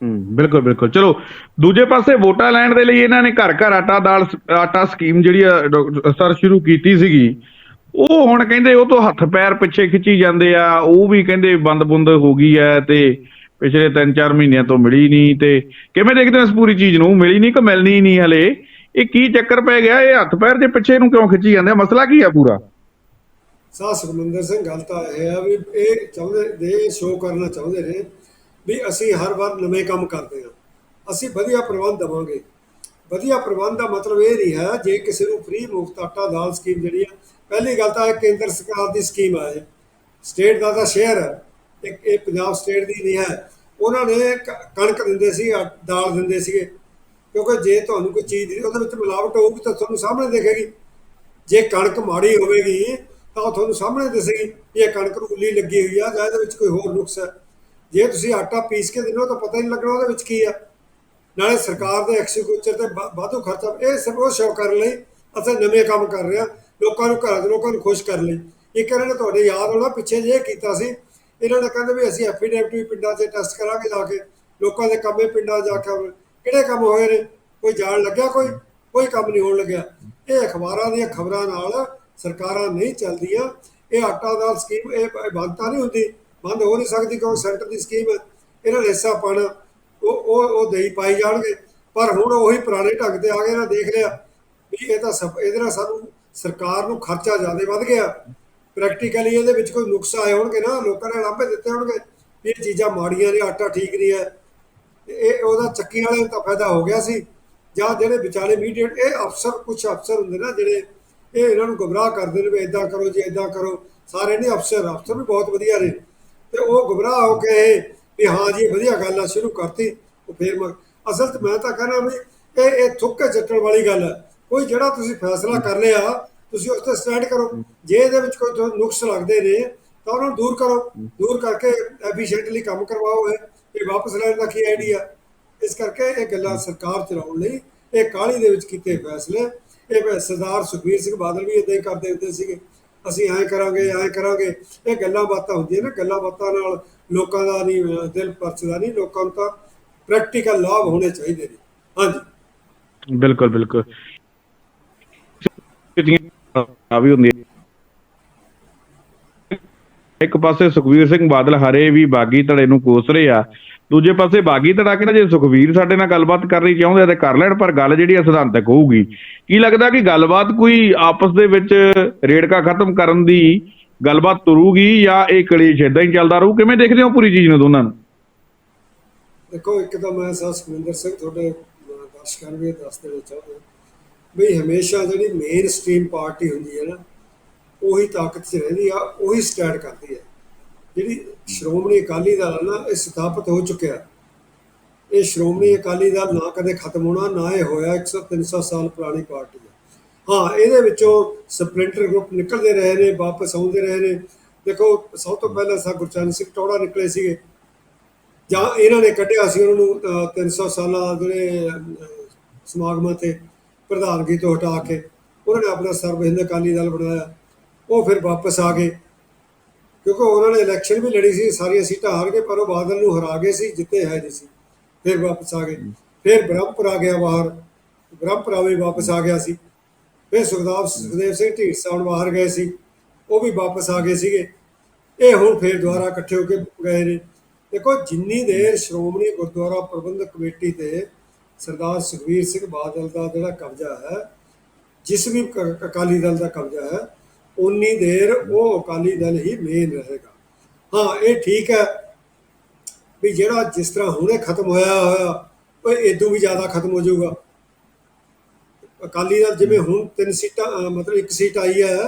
ਹੂੰ ਬਿਲਕੁਲ ਬਿਲਕੁਲ। ਚਲੋ ਦੂਜੇ ਪਾਸੇ ਵੋਟਾਂ ਲੈਣ ਦੇ ਲਈ ਇਹਨਾਂ ਨੇ ਘਰ ਘਰ ਆਟਾ ਦਾਲ ਆਟਾ ਸਕੀਮ ਜਿਹੜੀ ਸਰ ਸ਼ੁਰੂ ਕੀਤੀ ਸੀਗੀ ਉਹ ਹੁਣ ਕਹਿੰਦੇ ਉਹ ਤੋਂ ਹੱਥ ਪੈਰ ਪਿੱਛੇ ਖਿੱਚੀ ਜਾਂਦੇ ਆ ਉਹ ਵੀ ਕਹਿੰਦੇ ਬੰਦ ਬੁੰਦ ਹੋ ਗਈ ਹੈ ਤੇ ਪਿਛਲੇ 3-4 ਮਹੀਨਿਆਂ ਤੋਂ ਮਿਲੀ ਨਹੀਂ ਤੇ ਕਿਵੇਂ ਦੇਖਦੇ ਹੋ ਇਸ ਪੂਰੀ ਚੀਜ਼ ਨੂੰ? ਮਿਲੀ ਨਹੀਂ ਕਿ ਮਿਲਣੀ ਨਹੀਂ ਹਲੇ? ਇਹ ਕੀ ਚੱਕਰ ਪੈ ਗਿਆ? ਇਹ ਹੱਥ ਪੈਰ ਦੇ ਪਿੱਛੇ ਨੂੰ ਕਿਉਂ ਖਿੱਚੀ ਜਾਂਦੇ ਆ? ਮਸਲਾ ਕੀ ਆ ਪੂਰਾ? ਸਾਹ ਸੁਖਮੰਦਰ ਸਿੰਘ ਗੱਲ ਤਾਂ ਇਹ ਆ ਵੀ ਇਹ ਚਾਹੁੰਦੇ ਦੇ ਸ਼ੋਅ ਕਰਨਾ ਚਾਹੁੰਦੇ ਨੇ ਵੀ ਅਸੀਂ ਹਰ ਵਾਰ ਨਵੇਂ ਕੰਮ ਕਰਦੇ ਹਾਂ। ਅਸੀਂ ਵਧੀਆ ਪ੍ਰਬੰਧ ਦੇਵਾਂਗੇ। ਵਧੀਆ ਪ੍ਰਬੰਧ ਦਾ ਮਤਲਬ ਇਹ ਨਹੀਂ ਹੈ, ਜੇ ਕਿਸੇ ਨੂੰ ਫ੍ਰੀ ਮੁਫਤ ਆਟਾ ਦਾਲ ਸਕੀਮ ਜਿਹੜੀ ਆ, ਪਹਿਲੀ ਗੱਲ ਤਾਂ ਇਹ ਕੇਂਦਰ ਸਰਕਾਰ ਦੀ ਸਕੀਮ ਆ ਇਹ। ਸਟੇਟ ਦਾ ਤਾਂ ਸ਼ੇਅਰ ਹੈ ਇਹ ਇਹ ਪੰਜਾਬ ਸਟੇਟ ਦੀ ਨਹੀਂ ਹੈ। ਉਹਨਾਂ ਨੇ ਕਣਕ ਦਿੰਦੇ ਸੀ ਦਾਲ ਦਿੰਦੇ ਸੀਗੇ। ਕਿਉਂਕਿ ਜੇ ਤੁਹਾਨੂੰ ਕੋਈ ਚੀਜ਼ ਦੀ, ਉਹਦੇ ਵਿੱਚ ਮਿਲਾਵਟ ਹੋਊਗੀ ਤਾਂ ਤੁਹਾਨੂੰ ਸਾਹਮਣੇ ਦਿਖੇਗੀ। ਜੇ ਕਣਕ ਮਾੜੀ ਹੋਵੇਗੀ, ਤਾਂ ਉਹ ਤੁਹਾਨੂੰ ਸਾਹਮਣੇ ਦਿਸੇਗੀ ਵੀ ਇਹ ਕਣਕ ਨੂੰ ਉੱਲੀ ਲੱਗੀ ਹੋਈ ਆ ਜਾਂ ਇਹਦੇ ਵਿੱਚ ਕੋਈ ਹੋਰ ਨੁਕਸ ਹੈ। ਜੇ ਤੁਸੀਂ ਆਟਾ ਪੀਸ ਕੇ ਦਿਨੋ ਤਾਂ ਪਤਾ ਹੀ ਨਹੀਂ ਲੱਗਣਾ ਉਹਦੇ ਵਿੱਚ ਕੀ ਆ। ਨਾਲੇ ਸਰਕਾਰ ਦੇ ਐਕਸੀਕਿਊਟਰ ਤੇ ਵਾਧੂ ਖਰਚਾ, ਇਹ ਸਭ ਉਹ ਸ਼ੋਅ ਕਰਨ ਲਈ ਅਸੀਂ ਨਵੇਂ ਕੰਮ ਕਰ ਰਹੇ ਹਾਂ, ਲੋਕਾਂ ਨੂੰ ਘਰਾਂ ਦੇ ਲੋਕਾਂ ਨੂੰ ਖੁਸ਼ ਕਰਨ ਲਈ। ਇੱਕ ਇਹਨਾਂ ਨੇ ਤੁਹਾਡੇ ਯਾਦ ਹੋਣਾ ਪਿੱਛੇ ਜੇ ਕੀਤਾ ਸੀ। ਇਹਨਾਂ ਨੇ ਕਹਿੰਦੇ ਵੀ ਅਸੀਂ ਐਫੀਡੇਵਿਟ ਵੀ ਪਿੰਡਾਂ 'ਚ ਟੈਸਟ ਕਰਾਂਗੇ ਜਾ ਕੇ, ਲੋਕਾਂ ਦੇ ਕੰਮੇ ਪਿੰਡਾਂ 'ਚ ਜਾ ਕੇ ਕਿਹੜੇ ਕੰਮ ਹੋਏ ਨੇ? ਕੋਈ ਜਾਣ ਲੱਗਿਆ ਕੋਈ? ਕੋਈ ਕੰਮ ਨਹੀਂ ਹੋਣ ਲੱਗਿਆ। ਇਹ ਅਖਬਾਰਾਂ ਦੀਆਂ ਖਬਰਾਂ ਨਾਲ ਸਰਕਾਰਾਂ ਨਹੀਂ ਚੱਲਦੀਆਂ। ਇਹ ਆਟਾ ਦਾਲ ਸਕੀਮ, ਇਹ ਬ- ਬੰਦ ਤਾਂ ਨਹੀਂ ਹੁੰਦੀ। ਬੰਦ ਹੋ ਨਹੀਂ ਸਕਦੀ ਕਿਉਂਕਿ ਸੈਂਟਰ ਦੀ ਸਕੀਮ ਹੈ। ਇਹਨਾਂ ਨੇ ਹਿੱਸਾ ਪਾਣਾ। ਉਹ ਉਹ ਉਹ ਦੇਈ ਪਾਈ ਜਾਣਗੇ। ਪਰ ਹੁਣ ਉਹੀ ਪੁਰਾਣੇ ਢੰਗ ਤੇ ਆ ਗਏ। ਨਾ ਦੇਖ ਲਿਆ ਵੀ ਇਹ ਤਾਂ ਸਭ, ਇਹਦੇ ਨਾਲ ਸਾਨੂੰ ਸਰਕਾਰ ਨੂੰ ਖਰਚਾ ਜ਼ਿਆਦਾ ਵੱਧ ਗਿਆ। ਪ੍ਰੈਕਟੀਕਲੀ ਇਹਦੇ ਵਿੱਚ ਕੋਈ ਨੁਕਸ ਆਏ ਹੋਣਗੇ ਨਾ। ਲੋਕਾਂ ਨੇ ਲਾਂਭੇ ਦਿੱਤੇ ਹੋਣਗੇ ਵੀ ਇਹ ਚੀਜ਼ਾਂ ਮਾੜੀਆਂ ਨੇ, ਆਟਾ ਠੀਕ ਨਹੀਂ ਹੈ। ਇਹ, ਉਹਦਾ ਚੱਕੀ ਵਾਲੇ ਨੂੰ ਤਾਂ ਫਾਇਦਾ ਹੋ ਗਿਆ ਸੀ। ਜਾਂ ਜਿਹੜੇ ਵਿਚਾਲੇ ਮੀਡੀਏਟ ਇਹ ਅਫਸਰ ਕੁਝ ਅਫਸਰ ਹੁੰਦੇ ਨਾ ਜਿਹੜੇ ਇਹ ਇਹਨਾਂ ਨੂੰ ਗਮਰਾਹ ਕਰਦੇ ਨੇ ਵੀ ਇਦਾਂ ਕਰੋ ਜੀ ਇਦਾਂ ਕਰੋ। ਸਾਰੇ ਨਹੀਂ ਅਫਸਰ ਅਫਸਰ ਵੀ ਬਹੁਤ ਵਧੀਆ ਨੇ। ਤੇ ਉਹ ਗੁੰਮਰਾਹ ਹੋ ਕੇ ਇਹ ਵੀ ਹਾਂ ਜੀ, ਵਧੀਆ ਗੱਲ ਆ, ਸ਼ੁਰੂ ਕਰਤੀ। ਉਹ ਫੇਰ ਮ- ਅਸਲ 'ਚ ਮੈਂ ਤਾਂ ਕਹਿੰਦਾ ਵੀ ਇਹ ਇਹ ਥੁੱਕੇ ਚੱਟਣ ਵਾਲੀ ਗੱਲ ਹੈ ਕੋਈ ਜਿਹੜਾ ਤੁਸੀਂ ਫੈਸਲਾ ਕਰ ਲਿਆ, ਤੁਸੀਂ ਉਸ ਤੇ ਸਟੈਂਡ ਕਰੋ। ਜੇ ਇਹਦੇ ਵਿੱਚ ਕੋਈ ਤੁਹਾਨੂੰ ਨੁਕਸ ਲੱਗਦੇ ਨੇ, ਤਾਂ ਉਹਨਾਂ ਨੂੰ ਦੂਰ ਕਰੋ। ਦੂਰ ਕਰਕੇ ਐਫੀਸ਼ੀਐਂਟਲੀ ਕੰਮ ਕਰਵਾਓ ਇਹ। ਇਹ ਵਾਪਸ ਲੈਣ ਦਾ ਕੀ ਆਈਡੀਆ ਇਸ ਕਰਕੇ ਇਹ ਗੱਲਾਂ ਸਰਕਾਰ ਚਲਾਉਣ ਲਈ ਇਹ ਕਾਹਲੀ ਦੇ ਵਿੱਚ ਕੀਤੇ ਫੈਸਲੇ। ਇਹ ਸਰਦਾਰ ਸੁਖਬੀਰ ਸਿੰਘ ਬਾਦਲ ਵੀ ਇਦਾਂ ਹੀ ਕਰਦੇ ਹੁੰਦੇ ਸੀਗੇ। ਅਸੀਂ ਐਂ ਕਰਾਂਗੇ ਐਂ ਕਰਾਂਗੇ। ਇਹ ਗੱਲਾਂ ਬਾਤਾਂ ਹੁੰਦੀਆਂ ਨੇ, ਗੱਲਾਂ ਬਾਤਾਂ ਨਾਲ ਲੋਕਾਂ ਦਾ ਨਹੀਂ ਦਿਲ ਪਰਚਦਾ ਨਹੀਂ। ਲੋਕਾਂ ਨੂੰ ਤਾਂ ਪ੍ਰੈਕਟੀਕਲ ਲਾਭ ਹੋਣੇ ਚਾਹੀਦੇ ਨੇ। ਹਾਂਜੀ। ਬਿਲਕੁਲ ਬਿਲਕੁਲ। ਆ ਵੀ ਹੁੰਦੀ ਇੱਕ ਪਾਸੇ ਸੁਖਵੀਰ ਸਿੰਘ ਬਾਦਲ ਹਰੇ ਵੀ ਬਾਗੀ ਧੜੇ ਨੂੰ ਕੋਸ ਰਹੇ ਆ। ਦੂਜੇ ਪਾਸੇ ਬਾਗੀ ਧੜਾ ਕਹਿੰਦਾ ਜੇ ਸੁਖਵੀਰ ਸਾਡੇ ਨਾਲ ਗੱਲਬਾਤ ਕਰਨੀ ਚਾਹੁੰਦੇ ਆ ਤੇ ਕਰ ਲੈਣ ਪਰ ਗੱਲ ਜਿਹੜੀ ਆ ਸਿਧਾਂਤਕ ਹੋਊਗੀ। ਕੀ ਲੱਗਦਾ ਕਿ ਗੱਲਬਾਤ ਕੋਈ ਆਪਸ ਦੇ ਵਿੱਚ ਰੇੜਕਾ ਖਤਮ ਕਰਨ ਦੀ ਗੱਲਬਾਤ ਤੁਰੂਗੀ ਜਾਂ ਇਹ ਕਲੇਸ਼ ਇਦਾਂ ਹੀ ਚੱਲਦਾ ਰਹੂ? ਕਿਵੇਂ ਦੇਖਦੇ ਹੋ ਪੂਰੀ ਚੀਜ਼ ਨੂੰ ਦੋਨਾਂ ਨੂੰ? ਦੇਖੋ ਇੱਕ ਤਾਂ ਮੈਂ ਸਰ ਸੁਖਵਿੰਦਰ ਸਿੰਘ ਤੁਹਾਡੇ ਅਹ, ਦਰਸ਼ਕਾਂ ਨੂੰ ਇਹ ਦੱਸ ਦੇਣਾ ਚਾਹੁੰਦਾ ਵੀ ਹਮੇਸ਼ਾ ਜਿਹੜੀ ਮੇਨ ਸਟ੍ਰੀਮ ਪਾਰਟੀ ਹੁੰਦੀ ਹੈ ਨਾ ਉਹੀ ਤਾਕਤ 'ਚ ਰਹਿੰਦੀ ਆ ਉਹੀ ਸਟੈਂਡ ਕਰਦੀ ਹੈ। ਜਿਹੜੀ ਸ਼੍ਰੋਮਣੀ ਅਕਾਲੀ ਦਲ ਹੈ ਨਾ ਇਹ ਸਥਾਪਿਤ ਹੋ ਚੁੱਕਿਆ। ਇਹ ਸ਼੍ਰੋਮਣੀ ਅਕਾਲੀ ਦਲ ਨਾ ਕਦੇ ਖਤਮ ਹੋਣਾ ਨਾ ਇਹ ਹੋਇਆ 100 300 ਸਾਲ ਪੁਰਾਣੀ ਪਾਰਟੀ ਹੈ ਹਾਂ ਇਹਦੇ ਵਿੱਚੋਂ ਸਪਲਿੰਟਰ ਗਰੁੱਪ ਨਿਕਲਦੇ ਰਹੇ ਨੇ ਵਾਪਸ ਆਉਂਦੇ ਰਹੇ ਨੇ। ਦੇਖੋ ਸਭ ਤੋਂ ਪਹਿਲਾਂ ਸਾ ਗੁਰਚਰਨ ਸਿੰਘ ਟੋੜਾ ਨਿਕਲੇ ਸੀਗੇ। ਜਾਂ ਇਹਨਾਂ ਨੇ ਕੱਢਿਆ ਸੀ ਉਹਨਾਂ ਨੂੰ ਅਹ, 300 ਸਾਲਾਂ ਜਿਹੜੇ ਸਮਾਗਮਾਂ ਤੇ ਪ੍ਰਧਾਨਗੀ ਤੋਂ ਹਟਾ ਕੇ। ਉਹਨਾਂ ਨੇ ਆਪਣਾ ਸਰਬ ਹਿੰਦ ਅਕਾਲੀ ਦਲ ਬਣਾਇਆ। ਉਹ ਫਿਰ ਵਾਪਸ ਆ ਗਏ। ਕਿਉਂਕਿ ਉਹਨਾਂ ਨੇ ਇਲੈਕਸ਼ਨ ਵੀ ਲੜੀ ਸੀ, ਸਾਰੀਆਂ ਸੀਟਾਂ ਹਾਰ ਗਏ ਪਰ ਉਹ ਬਾਦਲ ਨੂੰ ਹਰਾ ਗਏ ਸੀ, ਜਿੱਤੇ ਹੈ ਨਹੀਂ ਸੀ। ਫਿਰ ਵਾਪਸ ਆ ਗਏ। ਫਿਰ ਬ੍ਰਹਮਪੁਰ ਆ ਗਿਆ ਬਾਹਰ। ਬ੍ਰਹਮਪੁਰਾ ਵੀ ਵਾਪਸ ਆ ਗਿਆ ਸੀ। ਫਿਰ ਸੁਖਦਾਵ, ਸੁਖਦੇਵ ਸਿੰਘ ਢੀਂਡਸਾ ਹੁਣ ਬਾਹਰ ਗਏ ਸੀ। ਉਹ ਵੀ ਵਾਪਸ ਆ ਗਏ ਸੀਗੇ। ਇਹ ਹੁਣ ਫਿਰ ਦੁਬਾਰਾ ਇਕੱਠੇ ਹੋ ਕੇ ਗਏ ਨੇ। ਦੇਖੋ, ਜਿੰਨੀ ਦੇਰ ਸ਼੍ਰੋਮਣੀ ਗੁਰਦੁਆਰਾ ਪ੍ਰਬੰਧਕ ਕਮੇਟੀ ਤੇ ਸਰਦਾਰ ਸੁਖਵੀਰ ਸਿੰਘ ਬਾਦਲ ਦਾ ਜਿਹੜਾ ਕਬਜ਼ਾ ਹੈ, ਜਿਸ ਵੀ ਅਕਾਲੀ ਦਲ ਦਾ ਕਬਜ਼ਾ ਹੈ ਉਨੀ ਦੇਰ ਉਹ ਅਕਾਲੀ ਦਲ ਹੀ ਮੇਨ ਰਹੇਗਾ। ਹਾਂ, ਇਹ ਠੀਕ ਹੈ ਵੀ ਜਿਹੜਾ ਜਿਸ ਤਰ੍ਹਾਂ ਹੁਣੇ ਖਤਮ ਹੋਇਆ ਹੋਇਆ, ਉਹ ਇਦੋਂ ਵੀ ਜ਼ਿਆਦਾ ਖਤਮ ਹੋ ਜਾਊਗਾ। ਅਕਾਲੀ ਦਲ ਜਿਵੇਂ ਹੁਣ ਤਿੰਨ ਸੀਟਾਂ ਮਤਲਬ ਇੱਕ ਸੀਟ ਆਈ ਹੈ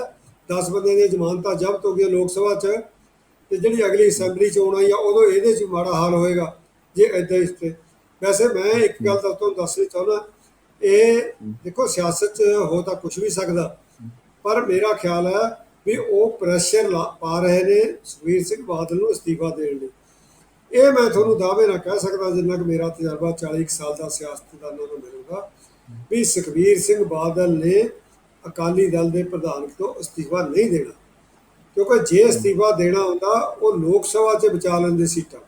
10 ਬੰਦਿਆਂ ਦੀਆਂ ਜ਼ਮਾਨਤਾਂ ਜ਼ਬਤ ਹੋ ਗਈਆਂ ਲੋਕ ਸਭਾ 'ਚ, ਤੇ ਜਿਹੜੀ ਅਗਲੀ ਅਸੈਂਬਲੀ ਚੋਣ ਆਈ ਆ, ਉਦੋਂ ਇਹਦੇ 'ਚ ਮਾੜਾ ਹਾਲ ਹੋਏਗਾ, ਜੇ ਇਦਾਂ ਇਸ ਤੇ। ਵੈਸੇ ਮੈਂ ਇੱਕ ਗੱਲ ਤਾਂ ਤੁਹਾਨੂੰ ਦੱਸਣੀ ਚਾਹੁੰਦਾ, ਇਹ ਦੇਖੋ ਸਿਆਸਤ 'ਚ ਹੋ ਤਾਂ ਕੁਝ ਵੀ ਸਕਦਾ ਪਰ ਮੇਰਾ ਖਿਆਲ ਹੈ ਵੀ ਉਹ ਪ੍ਰੈਸ਼ਰ ਲਾ ਪਾ ਰਹੇ ਨੇ ਸੁਖਬੀਰ ਸਿੰਘ ਬਾਦਲ ਨੂੰ ਅਸਤੀਫਾ ਦੇਣ ਲਈ। ਇਹ ਮੈਂ ਤੁਹਾਨੂੰ ਦਾਅਵੇ ਨਾਲ ਕਹਿ ਸਕਦਾ ਜਿੰਨਾ ਕਿ ਮੇਰਾ ਤਜਰਬਾ 40 ਕੁ ਸਾਲ ਦਾ ਸਿਆਸਤਦਾਨਾਂ ਨੂੰ ਮਿਲੂਗਾ ਵੀ ਸੁਖਬੀਰ ਸਿੰਘ ਬਾਦਲ ਨੇ ਅਕਾਲੀ ਦਲ ਦੇ ਪ੍ਰਧਾਨ ਤੋਂ ਅਸਤੀਫਾ ਨਹੀਂ ਦੇਣਾ। ਕਿਉਂਕਿ ਜੇ ਅਸਤੀਫਾ ਦੇਣਾ ਹੁੰਦਾ, ਉਹ ਲੋਕ ਸਭਾ 'ਚ ਬਚਾ ਲੈਂਦੇ ਸੀਟਾਂ।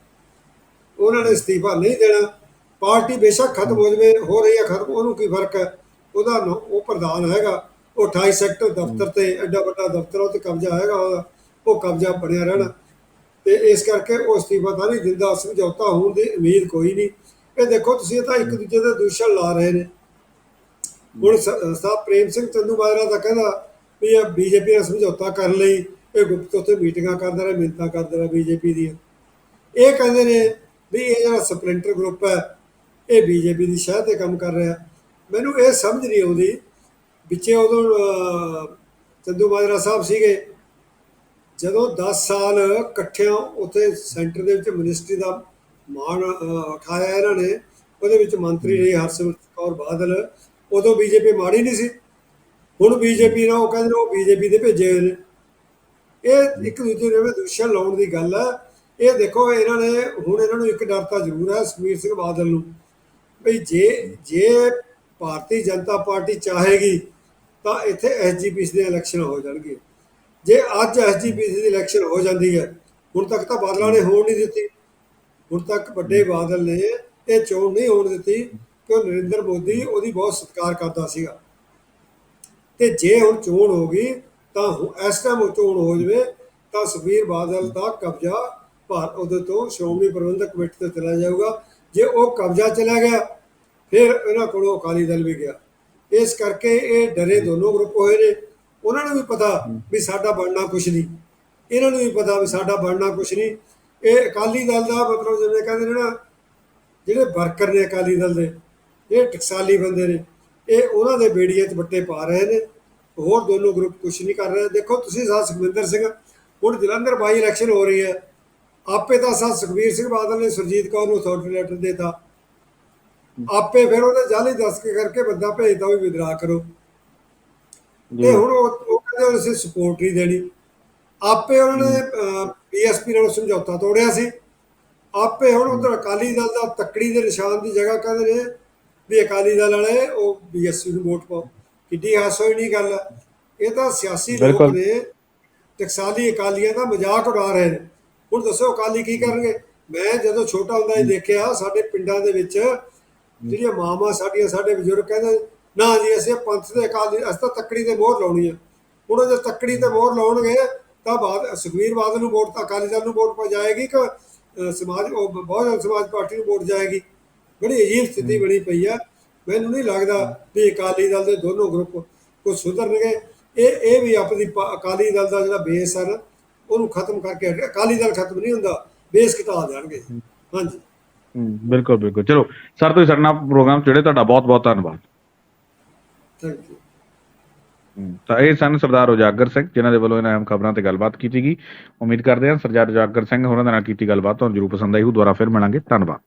ਉਹਨਾਂ ਨੇ ਅਸਤੀਫਾ ਨਹੀਂ ਦੇਣਾ। ਪਾਰਟੀ ਬੇਸ਼ੱਕ ਖਤਮ ਹੋ ਜਾਵੇ, ਹੋ ਰਹੀ ਹੈ, ਖਤਮ, ਉਹਨੂੰ ਕੀ ਫ਼ਰਕ ਹੈ? ਉਹਦਾ ਨ- ਉਹ ਪ੍ਰਧਾਨ ਹੈਗਾ। ਉਹ 28 ਸੈਕਟਰ ਦਫ਼ਤਰ ਤੇ ਐਡਾ ਵੱਡਾ ਦਫ਼ਤਰ ਉਹ ਤੇ ਕਬਜ਼ਾ ਹੈਗਾ ਉਹਦਾ, ਉਹ ਕਬਜ਼ਾ ਬਣਿਆ ਰਹਿਣਾ। ਤੇ ਇਸ ਕਰਕੇ ਉਹ ਅਸਤੀਫਾ ਤਾਂ ਨਹੀਂ ਦਿੰਦਾ, ਸਮਝੌਤਾ ਹੋਣ ਦੀ ਉਮੀਦ ਕੋਈ ਨਹੀਂ। ਇਹ ਦੇਖੋ, ਤੁਸੀਂ ਇਹ ਤਾਂ ਇੱਕ ਦੂਜੇ ਦੇ ਦੂਸ਼ਣ ਲਾ ਰਹੇ ਨੇ। ਹੁਣ ਸ- ਸਾਹਿਬ ਪ੍ਰੇਮ ਸਿੰਘ ਚੰਦੂਮਾਜਰਾ ਦਾ ਕਹਿੰਦਾ ਵੀ ਇਹ ਬੀਜੇਪੀ ਨਾਲ ਸਮਝੌਤਾ ਕਰਨ ਲਈ ਇਹ ਗੁਪਤ ਉੱਥੇ ਮੀਟਿੰਗਾਂ ਕਰਦਾ ਰਿਹਾ ਮਿੰਤਾਂ ਕਰਦਾ ਰਿਹਾ ਬੀਜੇਪੀ ਦੀਆਂ। ਇਹ ਕਹਿੰਦੇ ਨੇ ਵੀ ਇਹ ਜਿਹੜਾ ਸਪਲਿੰਟਰ ਗਰੁੱਪ ਹੈ, ਇਹ ਬੀਜੇਪੀ ਦੀ ਸ਼ਹਿ ਤੇ ਕੰਮ ਕਰ ਰਿਹਾ। ਮੈਨੂੰ ਇਹ ਸਮਝ ਨਹੀਂ ਆਉਂਦੀ ਵਿੱਚੇ ਉਦੋਂ ਚੰਦੂ ਮਾਜਰਾ ਸਾਹਿਬ ਸੀਗੇ। ਜਦੋਂ 10 ਸਾਲ ਇਕੱਠਿਆਂ ਉੱਥੇ ਸੈਂਟਰ ਦੇ ਵਿੱਚ ਮਿਨਿਸਟਰੀ ਦਾ ਮਾਣ ਉਠਾਇਆ ਇਹਨਾਂ ਨੇ ਉਹਦੇ ਵਿੱਚ ਮੰਤਰੀ ਰਹੀ ਹਰਸਿਮਰਤ ਕੌਰ ਬਾਦਲ। ਉਦੋਂ ਬੀਜੇਪੀ ਮਾੜੀ ਨਹੀਂ ਸੀ। ਹੁਣ ਬੀਜੇਪੀ ਨਾਲ ਉਹ ਕਹਿੰਦੇ ਨੇ ਉਹ ਬੀਜੇਪੀ ਦੇ ਭੇਜੇ ਹੋਏ ਨੇ। ਇਹ ਇੱਕ ਦੂਜੇ ਨੂੰ ਐਵੇਂ ਦੂਸ਼ਣ ਲਾਉਣ ਦੀ ਗੱਲ ਹੈ ਇਹ ਦੇਖੋ ਇਹਨਾਂ ਨੇ ਹੁਣ ਇਹਨਾਂ ਨੂੰ ਇੱਕ ਡਰ ਤਾਂ ਜ਼ਰੂਰ ਹੈ ਸੁਖਬੀਰ ਸਿੰਘ ਬਾਦਲ ਨੂੰ। ਵੀ ਜੇ ਜੇ ਭਾਰਤੀ ਜਨਤਾ ਪਾਰਟੀ ਚਾਹੇਗੀ ਤਾਂ ਇੱਥੇ ਐਸਜੀਪੀਸੀ ਦੀਆਂ ਇਲੈਕਸ਼ਨ ਹੋ ਜਾਣਗੀਆਂ ਜੇ ਅੱਜ ਐਸਜੀਪੀਸੀ ਦੀ ਇਲੈਕਸ਼ਨ ਹੋ ਜਾਂਦੀ ਹੈ, ਹੁਣ ਤੱਕ ਤਾਂ ਬਾਦਲਾਂ ਨੇ ਹੋਣ ਨਹੀਂ ਦਿੱਤੀ। ਹੁਣ ਤੱਕ ਵੱਡੇ ਬਾਦਲ ਨੇ ਇਹ ਚੋਣ ਨਹੀਂ ਹੋਣ ਦਿੱਤੀ ਕਿ ਨਰਿੰਦਰ ਮੋਦੀ ਉਹਦੀ ਬਹੁਤ ਸਤਿਕਾਰ ਕਰਦਾ ਸੀਗਾ। ਤੇ ਜੇ ਹੁਣ ਚੋਣ ਹੋ ਗਈ, ਤਾਂ ਇਸ ਟਾਈਮ ਉਹ ਚੋਣ ਹੋ ਜਵੇ, ਤਾਂ ਸੁਖਬੀਰ ਬਾਦਲ ਦਾ ਕਬਜ਼ਾ ਭਾਰਤ ਉਹਦੇ ਤੋਂ ਸ਼੍ਰੋਮਣੀ ਪ੍ਰਬੰਧਕ ਕਮੇਟੀ ਤੋਂ ਚਲਾ ਜਾਊਗਾ। ਜੇ ਉਹ ਕਬਜ਼ਾ ਚਲਾ ਗਿਆ, ਫਿਰ ਇਹਨਾਂ ਕੋਲੋਂ ਅਕਾਲੀ ਦਲ ਵੀ ਗਿਆ। ਇਸ ਕਰਕੇ ਇਹ ਡਰੇ ਦੋਨੋਂ ਗਰੁੱਪ ਹੋਏ ਨੇ। ਉਹਨਾਂ ਨੂੰ ਵੀ ਪਤਾ ਵੀ ਸਾਡਾ ਬਣਨਾ ਕੁਛ ਨਹੀਂ। ਇਹਨਾਂ ਨੂੰ ਵੀ ਪਤਾ ਵੀ ਸਾਡਾ ਬਣਨਾ ਕੁਛ ਨਹੀਂ। ਇਹ ਅਕਾਲੀ ਦਲ ਦਾ ਮਤਲਬ ਜਿਵੇਂ ਕਹਿੰਦੇ ਨੇ ਨਾ, ਜਿਹੜੇ ਵਰਕਰ ਨੇ ਅਕਾਲੀ ਦਲ ਦੇ, ਇਹ ਟਕਸਾਲੀ ਬੰਦੇ ਨੇ। ਇਹ ਉਹਨਾਂ ਦੇ ਬੇੜੀਆਂ 'ਚ ਵੱਟੇ ਪਾ ਰਹੇ ਨੇ। ਹੋਰ ਦੋਨੋਂ ਗਰੁੱਪ ਕੁਛ ਨਹੀਂ ਕਰ ਰਹੇ। ਦੇਖੋ ਤੁਸੀਂ ਸਾਹ ਸੁਖਵਿੰਦਰ ਸਿੰਘ, ਹੁਣ ਜਲੰਧਰ ਬਾਈ ਇਲੈਕਸ਼ਨ ਹੋ ਰਹੀ ਹੈ। ਆਪੇ ਤਾਂ ਸਾਹ ਸੁਖਬੀਰ ਸਿੰਘ ਬਾਦਲ ਨੇ ਸੁਰਜੀਤ ਕੌਰ ਨੂੰ ਅਥਾਰਟੀ ਲੈਟਰ ਦੇਤਾ। ਆਪੇ ਫਿਰ ਉਹਨੇ ਜਾਲੀ ਦੱਸ ਕੇ ਕਰਕੇ ਬੰਦਾ ਭੇਜਦਾ ਵੀ ਵਿਦਰਾ ਕਰੋ। ਤੇ ਹੁਣ ਉਹ ਕਹਿੰਦੇ ਅਸੀਂ ਸਪੋਰਟ ਨਹੀਂ ਦੇਣੀ। ਆਪੇ ਉਹਨਾਂ ਨੇ ਬੀਐਸਪੀ ਨਾਲ ਸਮਝੌਤਾ ਤੋੜਿਆ ਸੀ। ਆਪੇ ਹੁਣ ਉਧਰ ਅਕਾਲੀ ਦਲ ਦਾ ਤੱਕੜੀ ਦੇ ਨਿਸ਼ਾਨ ਦੀ ਜਗ੍ਹਾ ਕਹਿੰਦੇ ਨੇ ਵੀ ਅਕਾਲੀ ਦਲ ਵਾਲੇ ਉਹ ਬੀਐਸਪੀ ਨੂੰ ਵੋਟ ਪਾਓ। ਕਿੱਡੀ ਹਾਸੋਹੀਣੀ ਗੱਲ ਹੈ ਇਹ ਤਾਂ ਸਿਆਸੀ ਲੋਕ। ਨੇ। ਟਕਸਾਲੀ ਅਕਾਲੀਆਂ ਦਾ ਮਜ਼ਾਕ ਉਡਾ ਰਹੇ ਨੇ। ਹੁਣ ਦੱਸੋ ਅਕਾਲੀ ਕੀ ਕਰਨਗੇ? ਮੈਂ ਜਦੋਂ ਛੋਟਾ ਹੁੰਦਾ ਸੀ ਦੇਖਿਆ ਸਾਡੇ ਪਿੰਡਾਂ ਦੇ ਵਿੱਚ ਜਿਹੜੀਆਂ ਮਾਵਾਂ ਸਾਡੀਆਂ ਸਾਡੇ ਬਜ਼ੁਰਗ ਕਹਿੰਦੇ, ਨਾ ਜੀ, ਅਸੀਂ ਪੰਥ ਦੇ ਅਕਾਲੀ ਅਸੀਂ ਤਾਂ ਤੱਕੜੀ ਤੇ ਮੋਹਰ ਲਾਉਣੀ ਆ। ਹੁਣ ਉਹ ਜੇ ਤੱਕੜੀ ਤੇ ਮੋਹਰ ਲਾਉਣਗੇ, ਤਾਂ ਬਾਦ ਸੁਖਵੀਰ ਬਾਦਲ ਨੂੰ ਵੋਟ ਤਾਂ ਅਕਾਲੀ ਦਲ ਨੂੰ ਵੋਟ ਪਾ ਜਾਏਗੀ ਕਿ ਸਮਾਜ, ਉਹ ਬਹੁਜਨ ਸਮਾਜ ਪਾਰਟੀ ਨੂੰ ਵੋਟ ਜਾਏਗੀ? ਬੜੀ ਅਜੀਬ ਸਥਿਤੀ ਬਣੀ ਪਈ ਆ। ਮੈਨੂੰ ਨਹੀਂ ਲੱਗਦਾ ਵੀ ਅਕਾਲੀ ਦਲ ਦੇ ਦੋਨੋਂ ਗਰੁੱਪ ਕੁਝ ਸੁਧਰਨਗੇ। ਇਹ ਇਹ ਵੀ ਆਪਣੀ ਅਕਾਲੀ ਦਲ ਦਾ ਜਿਹੜਾ ਬੇਸ ਹੈ ਨਾ, ਉਹਨੂੰ ਖਤਮ ਕਰਕੇ ਅਕਾਲੀ ਦਲ ਖਤਮ ਨਹੀਂ ਹੁੰਦਾ, ਬੇਸ ਘਟਾ ਦੇਣਗੇ। ਹਾਂਜੀ। ਬਿਲਕੁਲ ਬਿਲਕੁਲ। ਚਲੋ ਸਰ ਤੁਸੀਂ ਸਾਡੇ ਨਾਲ ਪ੍ਰੋਗਰਾਮ ਚੜੇ ਤੁਹਾਡਾ ਬਹੁਤ ਬਹੁਤ ਧੰਨਵਾਦ। ਥੈਂਕ ਯੂ ਹੂੰ, ਤਾਂ ਇਹ ਸਨ ਸਰਦਾਰ ਉਜਾਗਰ ਸਿੰਘ ਜਿਨ੍ਹਾਂ ਦੇ ਵੱਲੋਂ ਇਹਨਾਂ ਅਹਿਮ ਖਬਰਾਂ ਤੇ ਗੱਲਬਾਤ ਕੀਤੀ ਗਈ। ਉਮੀਦ ਕਰਦੇ ਹਾਂ ਸਰਦਾਰ ਉਜਾਗਰ ਸਿੰਘ ਹੋਰਾਂ ਦੇ ਨਾਲ ਕੀਤੀ ਗੱਲਬਾਤ ਤੁਹਾਨੂੰ ਜਰੂਰ ਪਸੰਦ ਆਈ ਹੋ ਦੁਬਾਰਾ ਫਿਰ ਮਿਲਾਂਗੇ। ਧੰਨਵਾਦ।